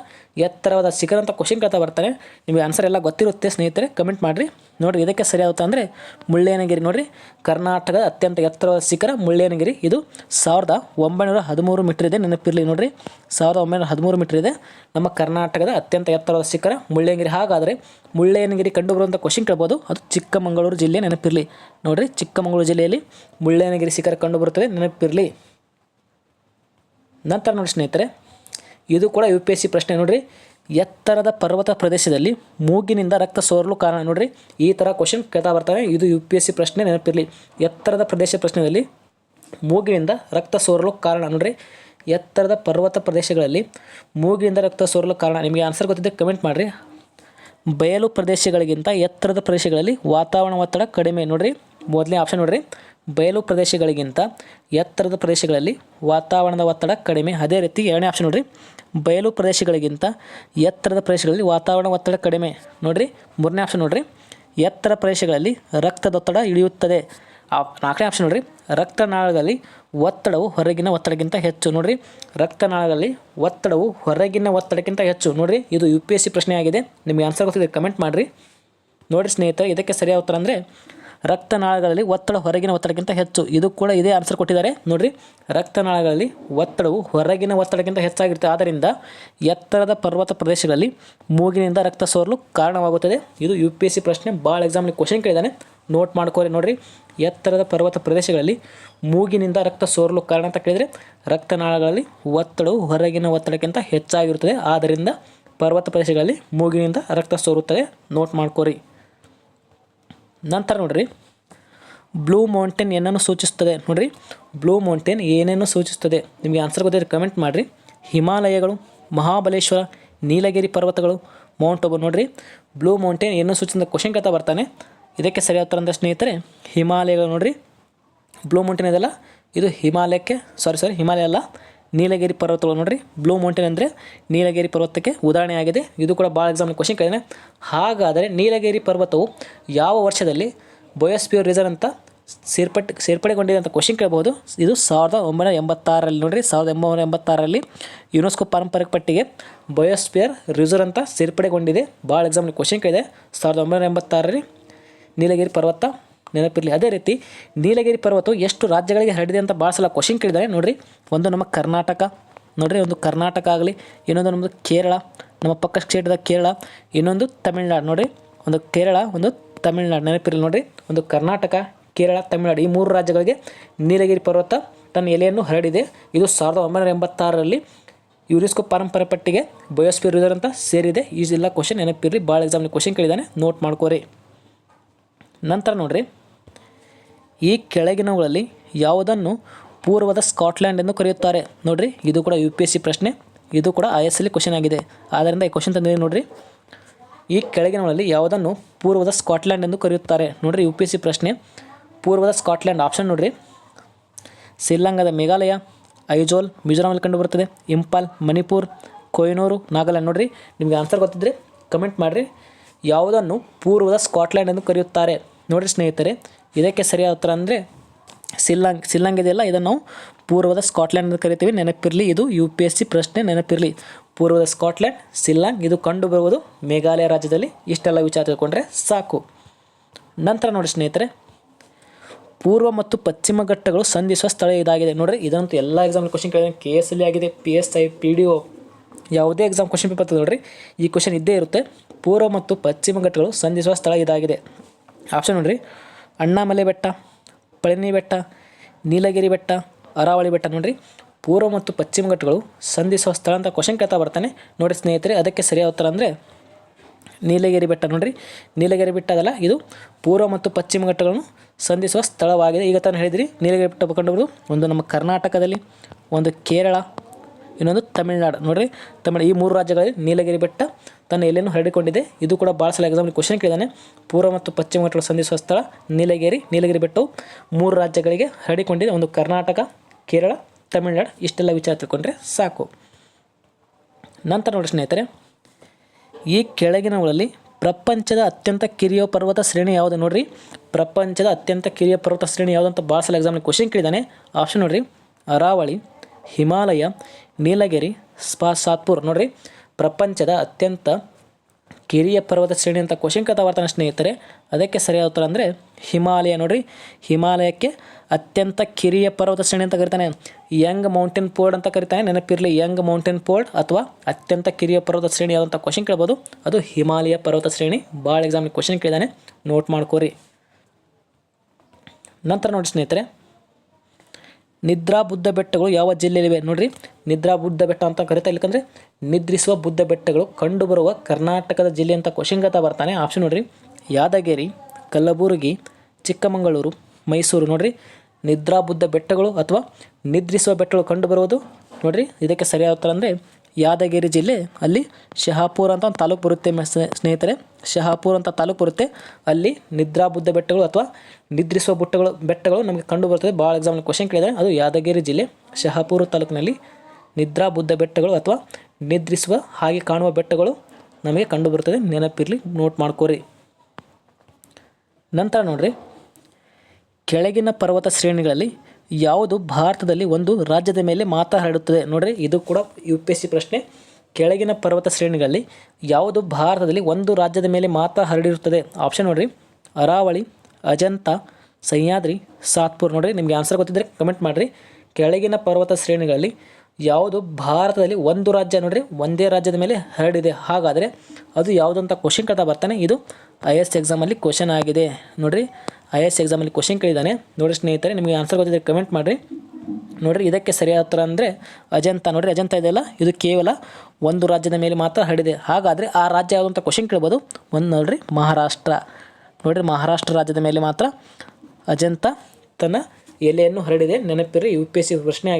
Speaker 1: ಎತ್ತರವಾದ ಶಿಖರ ಅಂತ ಕ್ವಶನ್ ಕೇಳ್ತಾ ಬರ್ತಾರೆ. ನಿಮಗೆ ಆನ್ಸರ್ ಎಲ್ಲ ಗೊತ್ತಿರುತ್ತೆ ಸ್ನೇಹಿತರೆ ಕಮೆಂಟ್ ಮಾಡಿರಿ. ನೋಡಿರಿ ಇದಕ್ಕೆ ಸರಿಯಾಗುತ್ತೆ ಅಂದರೆ ಮುಳ್ಳಯ್ಯನಗಿರಿ ನೋಡಿರಿ. ಕರ್ನಾಟಕದ ಅತ್ಯಂತ ಎತ್ತರವಾದ ಶಿಖರ ಮುಳ್ಳಯ್ಯನಗಿರಿ. ಇದು ಸಾವಿರದ ಒಂಬೈನೂರ ಹದಿಮೂರು ಮೀಟರ್ ಇದೆ, ನೆನಪಿರಲಿ ನೋಡಿರಿ. ಸಾವಿರದ ಒಂಬೈನೂರ ಹದಿಮೂರು ಮೀಟರ್ ಇದೆ. ನಮ್ಮ ಕರ್ನಾಟಕದ ಅತ್ಯಂತ ಎತ್ತರವಾದ ಶಿಖರ ಮುಳ್ಳಯ್ಯನಗಿರಿ. ಹಾಗಾದರೆ ಮುಳ್ಳಯ್ಯನಗಿರಿ ಕಂಡುಬರುವಂಥ ಕ್ವಶನ್ ಕೇಳ್ಬೋದು. ಅದು ಚಿಕ್ಕಮಗಳೂರು ಜಿಲ್ಲೆ, ನೆನಪಿರಲಿ. ನೋಡಿರಿ, ಚಿಕ್ಕಮಗಳೂರು ಜಿಲ್ಲೆಯಲ್ಲಿ ಮುಳ್ಳಯ್ಯನಗಿರಿ ಶಿಖರ ಕಂಡುಬರುತ್ತದೆ, ನೆನಪಿರಲಿ. ನಂತರ ನೋಡಿ ಸ್ನೇಹಿತರೆ ಇದು ಕೂಡ ಯು ಪಿ ಎಸ್ ಸಿ ಪ್ರಶ್ನೆ ನೋಡ್ರಿ. ಎತ್ತರದ ಪರ್ವತ ಪ್ರದೇಶದಲ್ಲಿ ಮೂಗಿನಿಂದ ರಕ್ತ ಸೋರಲು ಕಾರಣ ನೋಡ್ರಿ. ಈ ಥರ ಕ್ವಶನ್ ಕೇಳ್ತಾ ಬರ್ತಾರೆ. ಇದು ಯು ಪಿ ಎಸ್ ಸಿ ಪ್ರಶ್ನೆ ನೆನಪಿರಲಿ. ಎತ್ತರದ ಪ್ರದೇಶ ಪ್ರಶ್ನೆಯಲ್ಲಿ ಮೂಗಿನಿಂದ ರಕ್ತ ಸೋರಲು ಕಾರಣ ನೋಡ್ರಿ. ಎತ್ತರದ ಪರ್ವತ ಪ್ರದೇಶಗಳಲ್ಲಿ ಮೂಗಿನಿಂದ ರಕ್ತ ಸೋರಲು ಕಾರಣ ನಿಮಗೆ ಆನ್ಸರ್ ಗೊತ್ತಿದ್ದೆ ಕಮೆಂಟ್ ಮಾಡಿರಿ. ಬಯಲು ಪ್ರದೇಶಗಳಿಗಿಂತ ಎತ್ತರದ ಪ್ರದೇಶಗಳಲ್ಲಿ ವಾತಾವರಣ ಒತ್ತಡ ಕಡಿಮೆ ನೋಡಿರಿ. ಮೊದಲನೇ ಆಪ್ಷನ್ ನೋಡ್ರಿ. ಬಯಲು ಪ್ರದೇಶಗಳಿಗಿಂತ ಎತ್ತರದ ಪ್ರದೇಶಗಳಲ್ಲಿ ವಾತಾವರಣದ ಒತ್ತಡ ಕಡಿಮೆ. ಅದೇ ರೀತಿ ಎರಡನೇ ಆಪ್ಷನ್ ನೋಡ್ರಿ. ಬಯಲು ಪ್ರದೇಶಗಳಿಗಿಂತ ಎತ್ತರದ ಪ್ರದೇಶಗಳಲ್ಲಿ ವಾತಾವರಣ ಒತ್ತಡ ಕಡಿಮೆ. ನೋಡ್ರಿ. ಮೂರನೇ ಆಪ್ಷನ್ ನೋಡಿರಿ. ಎತ್ತರ ಪ್ರದೇಶಗಳಲ್ಲಿ ರಕ್ತದೊತ್ತಡ ಇಳಿಯುತ್ತದೆ. ನಾಲ್ಕನೇ ಆಪ್ಷನ್ ನೋಡ್ರಿ. ರಕ್ತನಾಳದಲ್ಲಿ ಒತ್ತಡವು ಹೊರಗಿನ ಒತ್ತಡಕ್ಕಿಂತ ಹೆಚ್ಚು. ನೋಡ್ರಿ. ರಕ್ತನಾಳದಲ್ಲಿ ಒತ್ತಡವು ಹೊರಗಿನ ಒತ್ತಡಕ್ಕಿಂತ ಹೆಚ್ಚು. ನೋಡ್ರಿ. ಇದು ಯು ಪಿ ಎಸ್ ಸಿ ಪ್ರಶ್ನೆ ಆಗಿದೆ ನಿಮಗೆ ಆನ್ಸರ್ ಗೊತ್ತಿದೆ ಕಮೆಂಟ್ ಮಾಡಿರಿ. ನೋಡಿರಿ ಸ್ನೇಹಿತರೆ, ಇದಕ್ಕೆ ಸರಿಯಾದ ಉತ್ತರ ಅಂದರೆ ರಕ್ತನಾಳಗಳಲ್ಲಿ ಒತ್ತಡ ಹೊರಗಿನ ಒತ್ತಡಕ್ಕಿಂತ ಹೆಚ್ಚು. ಇದು ಕೂಡ ಇದೇ ಆನ್ಸರ್ ಕೊಟ್ಟಿದ್ದಾರೆ. ನೋಡಿರಿ, ರಕ್ತನಾಳಗಳಲ್ಲಿ ಒತ್ತಡವು ಹೊರಗಿನ ಒತ್ತಡಕ್ಕಿಂತ ಹೆಚ್ಚಾಗಿರುತ್ತೆ. ಆದ್ದರಿಂದ ಎತ್ತರದ ಪರ್ವತ ಪ್ರದೇಶಗಳಲ್ಲಿ ಮೂಗಿನಿಂದ ರಕ್ತ ಸೋರಲು ಕಾರಣವಾಗುತ್ತದೆ. ಇದು ಯು ಪಿ ಎಸ್ ಸಿ ಪ್ರಶ್ನೆ ಭಾಳ ಎಕ್ಸಾಮ್ಲಿ ಕ್ವಶನ್ ಕೇಳಿದ್ದಾನೆ. ನೋಟ್ ಮಾಡ್ಕೋರಿ, ನೋಡಿರಿ. ಎತ್ತರದ ಪರ್ವತ ಪ್ರದೇಶಗಳಲ್ಲಿ ಮೂಗಿನಿಂದ ರಕ್ತ ಸೋರಲು ಕಾರಣ ಅಂತ ಕೇಳಿದರೆ, ರಕ್ತನಾಳಗಳಲ್ಲಿ ಒತ್ತಡವು ಹೊರಗಿನ ಒತ್ತಡಕ್ಕಿಂತ ಹೆಚ್ಚಾಗಿರುತ್ತದೆ. ಆದ್ದರಿಂದ ಪರ್ವತ ಪ್ರದೇಶಗಳಲ್ಲಿ ಮೂಗಿನಿಂದ ರಕ್ತ ಸೋರುತ್ತದೆ. ನೋಟ್ ಮಾಡ್ಕೋರಿ. ನಂತರ ನೋಡ್ರಿ. ಬ್ಲೂ ಮೌಂಟೇನ್ ಏನನ್ನು ಸೂಚಿಸ್ತದೆ. ನೋಡಿರಿ. ಬ್ಲೂ ಮೌಂಟೇನ್ ಏನೇನು ಸೂಚಿಸ್ತದೆ. ನಿಮಗೆ ಆನ್ಸರ್ ಗೊತ್ತಿದ್ರೆ ಕಮೆಂಟ್ ಮಾಡಿರಿ. ಹಿಮಾಲಯಗಳು, ಮಹಾಬಲೇಶ್ವರ, ನೀಲಗಿರಿ ಪರ್ವತಗಳು ಮೌಂಟ್ ಅಬು ನೋಡಿರಿ. ಬ್ಲೂ ಮೌಂಟೇನ್ ಏನೋ ಸೂಚಿಸಿದ ಕ್ವಶನ್ ಕೇಳ್ತಾ ಬರ್ತಾನೆ. ಇದಕ್ಕೆ ಸರಿಯಾದ ಅಂತ ಸ್ನೇಹಿತರೆ, ಹಿಮಾಲಯಗಳು ನೋಡಿರಿ. ಬ್ಲೂ ಮೌಂಟೇನ್ ಇದೆಲ್ಲ ಇದು ಹಿಮಾಲಯಕ್ಕೆ ಸಾರಿ ಸಾರಿ ಹಿಮಾಲಯ ಅಲ್ಲ. ನೀಲಗಿರಿ ಪರ್ವತಗಳು ನೋಡ್ರಿ ಬ್ಲೂ ಮೌಂಟೇನ್ ಅಂದರೆ ನೀಲಗಿರಿ ಪರ್ವತಕ್ಕೆ ಉದಾಹರಣೆ ಆಗಿದೆ. ಇದು ಕೂಡ ಭಾಳ ಎಕ್ಸಾಮ್ ಕ್ವಶನ್ ಕೇಳಿದೆ ಹಾಗಾದರೆ ನೀಲಗಿರಿ ಪರ್ವತವು ಯಾವ ವರ್ಷದಲ್ಲಿ ಬಯೋಸ್ಪಿಯರ್ ರಿಸರ್ವ್ ಅಂತ ಸೇರ್ಪಟ್, ಸೇರ್ಪಡೆಗೊಂಡಿದೆ ಅಂತ ಕ್ವಶನ್ ಕೇಳಬಹುದು. ಇದು ಸಾವಿರದ ಒಂಬೈನೂರ ಎಂಬತ್ತಾರಲ್ಲಿ ನೋಡಿರಿ, ಸಾವಿರದ ಒಂಬೈನೂರ ಎಂಬತ್ತಾರರಲ್ಲಿ ಯುನೆಸ್ಕೋ ಪಾರಂಪರಿಕ ಪಟ್ಟಿಗೆ ಬಯೋಸ್ಪಿಯರ್ ರಿಸರ್ವ್ ಅಂತ ಸೇರ್ಪಡೆಗೊಂಡಿದೆ. ಭಾಳ ಎಕ್ಸಾಮ್ ಕ್ವಶನ್ ಕೇಳಿದೆ. ಸಾವಿರದ ಒಂಬೈನೂರ ಎಂಬತ್ತಾರರಲ್ಲಿ ನೀಲಗಿರಿ ಪರ್ವತ ನೆನಪಿರಲಿ. ಅದೇ ರೀತಿ ನೀಲಗಿರಿ ಪರ್ವತವು ಎಷ್ಟು ರಾಜ್ಯಗಳಿಗೆ ಹರಡಿದೆ ಅಂತ ಭಾಳ ಸಲ ಕ್ವಶನ್ ಕೇಳಿದ್ದಾರೆ. ನೋಡಿರಿ, ಒಂದು ನಮ್ಮ ಕರ್ನಾಟಕ, ನೋಡಿರಿ ಒಂದು ಕರ್ನಾಟಕ ಆಗಲಿ, ಇನ್ನೊಂದು ನಮ್ಮದು ಕೇರಳ, ನಮ್ಮ ಪಕ್ಕ ಸ್ಟೇಟ್ದ ಕೇರಳ, ಇನ್ನೊಂದು ತಮಿಳ್ನಾಡು. ನೋಡಿರಿ, ಒಂದು ಕೇರಳ, ಒಂದು ತಮಿಳ್ನಾಡು. ನೆನಪಿರಲಿ ನೋಡಿರಿ, ಒಂದು ಕರ್ನಾಟಕ, ಕೇರಳ, ತಮಿಳ್ನಾಡು, ಈ ಮೂರು ರಾಜ್ಯಗಳಿಗೆ ನೀಲಗಿರಿ ಪರ್ವತ ತನ್ನ ಎಲೆಯನ್ನು ಹರಡಿದೆ. ಇದು ಸಾವಿರದ ಒಂಬೈನೂರ ಎಂಬತ್ತಾರರಲ್ಲಿ ಯುನೆಸ್ಕೋ ಪರಂಪರೆ ಪಟ್ಟಿಗೆ ಬಯೋಸ್ಪಿಯರ್ ಅಂತ ಸೇರಿದೆ. ಈ ಎಲ್ಲ ಕ್ವಶನ್ ನೆನಪಿರಲಿ. ಭಾಳ ಎಕ್ಸಾಮ್ಲಿ ಕ್ವಶನ್ ಕೇಳಿದ್ದಾನೆ. ನೋಟ್ ಮಾಡ್ಕೋರಿ. ನಂತರ ನೋಡ್ರಿ ಈ ಕೆಳಗಿನವುಗಳಲ್ಲಿ ಯಾವುದನ್ನು ಪೂರ್ವದ ಸ್ಕಾಟ್ಲ್ಯಾಂಡ್ ಎಂದು ಕರೆಯುತ್ತಾರೆ? ನೋಡಿರಿ, ಇದು ಕೂಡ ಯು ಪಿ ಎಸ್ ಸಿ ಪ್ರಶ್ನೆ, ಇದು ಕೂಡ ಐ ಎಸ್ ಎಲ್ ಕ್ವಶನ್ ಆಗಿದೆ. ಆದ್ದರಿಂದ ಈ ಕ್ವಶನ್ ತಂದಿದೆ ನೋಡಿರಿ. ಈ ಕೆಳಗಿನವುಗಳಲ್ಲಿ ಯಾವುದನ್ನು ಪೂರ್ವದ ಸ್ಕಾಟ್ಲ್ಯಾಂಡ್ ಎಂದು ಕರೆಯುತ್ತಾರೆ? ನೋಡ್ರಿ ಯು ಪಿ ಎಸ್ ಸಿ ಪ್ರಶ್ನೆ, ಪೂರ್ವದ ಸ್ಕಾಟ್ಲ್ಯಾಂಡ್ ಆಪ್ಷನ್ ನೋಡಿರಿ. ಶ್ರೀಲಂಕಾದ ಮೇಘಾಲಯ, ಐಜೋಲ್ ಮಿಜೋರಾಮಲ್ಲಿ ಕಂಡು ಬರ್ತದೆ ಇಂಪಾಲ್ ಮಣಿಪುರ್, ಕೊಯ್ನೂರು, ನಾಗಾಲ್ಯಾಂಡ್ ನೋಡಿರಿ. ನಿಮಗೆ ಆನ್ಸರ್ ಗೊತ್ತಿದ್ರೆ ಕಮೆಂಟ್ ಮಾಡಿರಿ. ಯಾವುದನ್ನು ಪೂರ್ವದ ಸ್ಕಾಟ್ಲ್ಯಾಂಡ್ ಎಂದು ಕರೆಯುತ್ತಾರೆ? ನೋಡಿರಿ ಸ್ನೇಹಿತರೆ ಇದಕ್ಕೆ ಸರಿಯಾದ ಉತ್ತರ ಅಂದರೆ ಸಿಲ್ಲಂಗ್ ಸಿಲ್ಲಂಗ್ ಇದೆಯಲ್ಲ, ಇದನ್ನು ನಾವು ಪೂರ್ವದ ಸ್ಕಾಟ್ಲ್ಯಾಂಡ್ ಅಂತ ಕರಿತೀವಿ. ನೆನಪಿರಲಿ, ಇದು ಯು ಪಿ ಎಸ್ ಸಿ ಪ್ರಶ್ನೆ, ನೆನಪಿರಲಿ. ಪೂರ್ವದ ಸ್ಕಾಟ್ಲ್ಯಾಂಡ್ ಸಿಲ್ಲಾಂಗ್, ಇದು ಕಂಡು ಬರುವುದು ಮೇಘಾಲಯ ರಾಜ್ಯದಲ್ಲಿ. ಇಷ್ಟೆಲ್ಲ ವಿಚಾರ ತಿಳ್ಕೊಂಡ್ರೆ ಸಾಕು. ನಂತರ ನೋಡಿ ಸ್ನೇಹಿತರೆ, ಪೂರ್ವ ಮತ್ತು ಪಶ್ಚಿಮ ಘಟ್ಟಗಳು ಸಂಧಿಸುವ ಸ್ಥಳ ಇದಾಗಿದೆ. ನೋಡ್ರಿ, ಇದಂತೂ ಎಲ್ಲ ಎಕ್ಸಾಮ್ ಕ್ವಶನ್ ಕೇಳಿದ್ರೆ ಕೆ ಎಸ್ ಎಲ್ ಆಗಿದೆ. P S I P D O ಯಾವುದೇ ಎಕ್ಸಾಮ್ ಕ್ವಶನ್ ಪೇಪರ್ ನೋಡ್ರಿ, ಈ ಕ್ವಶನ್ ಇದ್ದೇ ಇರುತ್ತೆ. ಪೂರ್ವ ಮತ್ತು ಪಶ್ಚಿಮ ಘಟ್ಟಗಳು ಸಂಧಿಸುವ ಸ್ಥಳ ಇದಾಗಿದೆ. ಆಪ್ಷನ್ ನೋಡ್ರಿ ಅಣ್ಣಾಮಲೆ ಬೆಟ್ಟ, ಪಳನಿ ಬೆಟ್ಟ, ನೀಲಗಿರಿ ಬೆಟ್ಟ, ಅರಾವಳಿ ಬೆಟ್ಟ ನೋಡ್ರಿ. ಪೂರ್ವ ಮತ್ತು ಪಶ್ಚಿಮ ಘಟ್ಟಗಳು ಸಂಧಿಸುವ ಸ್ಥಳ ಅಂತ ಕ್ವಶನ್ ಕೇಳ್ತಾ ಬರ್ತಾನೆ. ನೋಡಿ ಸ್ನೇಹಿತರೆ, ಅದಕ್ಕೆ ಸರಿಯಾದ ಉತ್ತರ ಅಂದರೆ ನೀಲಗಿರಿ ಬೆಟ್ಟ ನೋಡ್ರಿ. ನೀಲಗಿರಿ ಬೆಟ್ಟ ಅದಲ್ಲ, ಇದು ಪೂರ್ವ ಮತ್ತು ಪಶ್ಚಿಮ ಘಟ್ಟಗಳನ್ನು ಸಂಧಿಸುವ ಸ್ಥಳವಾಗಿದೆ. ಈಗ ತಾನು ಹೇಳಿದಿರಿ, ನೀಲಗಿರಿ ಬೆಟ್ಟ ಕಂಡುಬರೋದು ಒಂದು ನಮ್ಮ ಕರ್ನಾಟಕದಲ್ಲಿ, ಒಂದು ಕೇರಳ ಇನ್ನೊಂದು ತಮಿಳುನಾಡು. ನೋಡಿರಿ, ತಮಿಳು ಈ ಮೂರು ರಾಜ್ಯಗಳಲ್ಲಿ ನೀಲಗಿರಿ ಬೆಟ್ಟ ತನ್ನ ಎಲೆಯನ್ನು ಹರಡಿಕೊಂಡಿದೆ. ಇದು ಕೂಡ ಭಾಳ ಸಲ ಎಕ್ಸಾಮ್ ಕ್ವಶನ್ ಕೇಳಿದಾನೆ. ಪೂರ್ವ ಮತ್ತು ಪಶ್ಚಿಮ ಘಟ್ಟಗಳು ಸಂಧಿಸುವ ಸ್ಥಳ ನೀಲಗಿರಿ ನೀಲಗಿರಿ ಬೆಟ್ಟವು ಮೂರು ರಾಜ್ಯಗಳಿಗೆ ಹರಡಿಕೊಂಡಿದೆ. ಒಂದು ಕರ್ನಾಟಕ, ಕೇರಳ, ತಮಿಳುನಾಡು, ಇಷ್ಟೆಲ್ಲ ವಿಚಾರ ತಿಳ್ಕೊಂಡ್ರೆ ಸಾಕು. ನಂತರ ನೋಡಿ ಸ್ನೇಹಿತರೆ, ಈ ಕೆಳಗಿನವುಗಳಲ್ಲಿ ಪ್ರಪಂಚದ ಅತ್ಯಂತ ಕಿರಿಯ ಪರ್ವತ ಶ್ರೇಣಿ ಯಾವುದು ನೋಡ್ರಿ? ಪ್ರಪಂಚದ ಅತ್ಯಂತ ಕಿರಿಯ ಪರ್ವತ ಶ್ರೇಣಿ ಯಾವುದು ಅಂತ ಭಾಳ ಸಲ ಎಕ್ಸಾಮ್ಲಿ ಕ್ವಶನ್ ಕೇಳಿದಾನೆ. ಆಪ್ಷನ್ ನೋಡ್ರಿ, ಅರಾವಳಿ, ಹಿಮಾಲಯ ನೀಲಗಿರಿ, ಸ್ಪಾ, ಸಾತ್ಪುರ್. ನೋಡ್ರಿ, ಪ್ರಪಂಚದ ಅತ್ಯಂತ ಕಿರಿಯ ಪರ್ವತ ಶ್ರೇಣಿ ಅಂತ ಕ್ವಶನ್ ಕೇಳ್ತಾ ಬರ್ತಾನೆ ಸ್ನೇಹಿತರೆ, ಅದಕ್ಕೆ ಸರಿಯಾದ ಉತ್ತರ ಅಂದರೆ ಹಿಮಾಲಯ. ನೋಡ್ರಿ, ಹಿಮಾಲಯಕ್ಕೆ ಅತ್ಯಂತ ಕಿರಿಯ ಪರ್ವತ ಶ್ರೇಣಿ ಅಂತ ಕರಿತಾನೆ. ಯಂಗ್ ಮೌಂಟೇನ್ ಪೋರ್ಡ್ ಅಂತ ಕರಿತಾನೆ. ನೆನಪಿರಲಿ, ಯಂಗ್ ಮೌಂಟೇನ್ ಪೋರ್ಡ್ ಅಥವಾ ಅತ್ಯಂತ ಕಿರಿಯ ಪರ್ವತ ಶ್ರೇಣಿ ಯಾವಂಥ ಕ್ವಶನ್ ಕೇಳ್ಬೋದು ಅದು ಹಿಮಾಲಯ ಪರ್ವತ ಶ್ರೇಣಿ. ಭಾಳ ಎಕ್ಸಾಮ್ಗೆ ಕ್ವಶನ್ ಕೇಳಿದಾನೆ ನೋಟ್ ಮಾಡ್ಕೋರಿ. ನಂತರ ನೋಡಿ ಸ್ನೇಹಿತರೆ ನಿದ್ರಾ ಬುದ್ಧ ಬೆಟ್ಟಗಳು ಯಾವ ಜಿಲ್ಲೆಯಲ್ಲಿವೆ ನೋಡ್ರಿ? ನಿದ್ರಾ ಬುದ್ಧ ಬೆಟ್ಟ ಅಂತ ಕರಿತಾ ಇಲ್ಲಕಂದ್ರೆ ನಿದ್ರಿಸುವ ಬುದ್ಧ ಬೆಟ್ಟಗಳು ಕಂಡುಬರುವ ಕರ್ನಾಟಕದ ಜಿಲ್ಲೆ ಅಂತ ಕ್ವಶನ್ ಕೇಳ್ತಾ ಬರ್ತಾನೆ ಆಪ್ಷನ್ ನೋಡ್ರಿ. ಯಾದಗಿರಿ, ಕಲಬುರಗಿ, ಚಿಕ್ಕಮಗಳೂರು, ಮೈಸೂರು ನೋಡ್ರಿ. ನಿದ್ರಾ ಬುದ್ಧ ಬೆಟ್ಟಗಳು ಅಥವಾ ನಿದ್ರಿಸುವ ಬೆಟ್ಟಗಳು ಕಂಡುಬರುವುದು ನೋಡ್ರಿ. ಇದಕ್ಕೆ ಸರಿಯಾದ ಉತ್ತರ ಅಂದರೆ ಯಾದಗಿರಿ ಜಿಲ್ಲೆ, ಅಲ್ಲಿ ಶಹಾಪುರ ಅಂತ ಒಂದು ತಾಲೂಕು ಬರುತ್ತೆ ಸ್ನೇ- ಸ್ನೇಹಿತರೆ. ಶಹಾಪುರ ಅಂತ ತಾಲೂಕು ಬರುತ್ತೆ. ಅಲ್ಲಿ ನಿದ್ರಾ ಬುದ್ಧ ಬೆಟ್ಟಗಳು ಅಥವಾ ನಿದ್ರಿಸುವ ಬುಟ್ಟಗಳು, ಬೆಟ್ಟಗಳು ನಮಗೆ ಕಂಡು ಬರ್ತದೆ ಭಾಳ ಎಕ್ಸಾಮ್ ಕ್ವಶನ್ ಕೇಳಿದರೆ, ಅದು ಯಾದಗಿರಿ ಜಿಲ್ಲೆ, ಶಹಾಪುರ ತಾಲೂಕಿನಲ್ಲಿ ನಿದ್ರಾ ಬುದ್ಧ ಬೆಟ್ಟಗಳು ಅಥವಾ ನಿದ್ರಿಸುವ ಹಾಗೆ ಕಾಣುವ ಬೆಟ್ಟಗಳು ನಮಗೆ ಕಂಡು ಬರ್ತದೆ ನೆನಪಿರಲಿ ನೋಟ್ ಮಾಡ್ಕೋರಿ. ನಂತರ ನೋಡ್ರಿ. ಕೆಳಗಿನ ಪರ್ವತ ಶ್ರೇಣಿಗಳಲ್ಲಿ ಯಾವುದು ಭಾರತದಲ್ಲಿ ಒಂದು ರಾಜ್ಯದ ಮೇಲೆ ಮಾತ್ರ ಹರಡುತ್ತದೆ. ನೋಡ್ರಿ, ಇದು ಕೂಡ ಯು ಪಿ ಎಸ್ ಸಿ ಪ್ರಶ್ನೆ. ಕೆಳಗಿನ ಪರ್ವತ ಶ್ರೇಣಿಗಳಲ್ಲಿ ಯಾವುದು ಭಾರತದಲ್ಲಿ ಒಂದು ರಾಜ್ಯದ ಮೇಲೆ ಮಾತ್ರ ಹರಡಿರುತ್ತದೆ? ಆಪ್ಷನ್ ನೋಡ್ರಿ. ಅರಾವಳಿ, ಅಜಂತ, ಸಹ್ಯಾದ್ರಿ, ಸಾತ್ಪುರ್. ನೋಡ್ರಿ, ನಿಮಗೆ ಆನ್ಸರ್ ಗೊತ್ತಿದ್ದರೆ ಕಮೆಂಟ್ ಮಾಡಿರಿ. ಕೆಳಗಿನ ಪರ್ವತ ಶ್ರೇಣಿಗಳಲ್ಲಿ ಯಾವುದು ಭಾರತದಲ್ಲಿ ಒಂದು ರಾಜ್ಯ ನೋಡ್ರಿ, ಒಂದೇ ರಾಜ್ಯದ ಮೇಲೆ ಹರಡಿದೆ. ಹಾಗಾದರೆ ಅದು ಯಾವುದಂತ ಕ್ವಶನ್ ಕಟ್ತಾ ಬರ್ತಾನೆ. ಇದು ಐ ಎಸ್ ಎಕ್ಸಾಮಲ್ಲಿ ಕ್ವಶನ್ ಆಗಿದೆ. ನೋಡ್ರಿ ಐ ಎಸ್ ಎಕ್ಸಾಮಲ್ಲಿ ಕ್ವಶನ್ ಕೇಳಿದ್ದಾನೆ. ನೋಡಿ ಸ್ನೇಹಿತರೆ, ನಿಮಗೆ ಆನ್ಸರ್ ಗೊತ್ತಿದ್ದರೆ ಕಮೆಂಟ್ ಮಾಡಿರಿ. ನೋಡಿರಿ, ಇದಕ್ಕೆ ಸರಿಯಾದ ಉತ್ತರ ಅಂದರೆ ಅಜಂತ. ನೋಡಿರಿ, ಅಜಂತ ಇದೆಯಲ್ಲ ಇದು ಕೇವಲ ಒಂದು ರಾಜ್ಯದ ಮೇಲೆ ಮಾತ್ರ ಹರಡಿದೆ. ಹಾಗಾದರೆ ಆ ರಾಜ್ಯ ಯಾವುದು ಅಂತ ಕ್ವಶನ್ ಕೇಳ್ಬೋದು. ಒಂದು ನೋಡಿರಿ, ಮಹಾರಾಷ್ಟ್ರ. ನೋಡಿರಿ, ಮಹಾರಾಷ್ಟ್ರ ರಾಜ್ಯದ ಮೇಲೆ ಮಾತ್ರ ಅಜಂತ ತನ್ನ ಎಲೆಯನ್ನು ಹರಡಿದೆ. ನೆನಪಿರಿ ಯು ಪಿ ಎಸ್ ಸಿ ಪ್ರಶ್ನೆ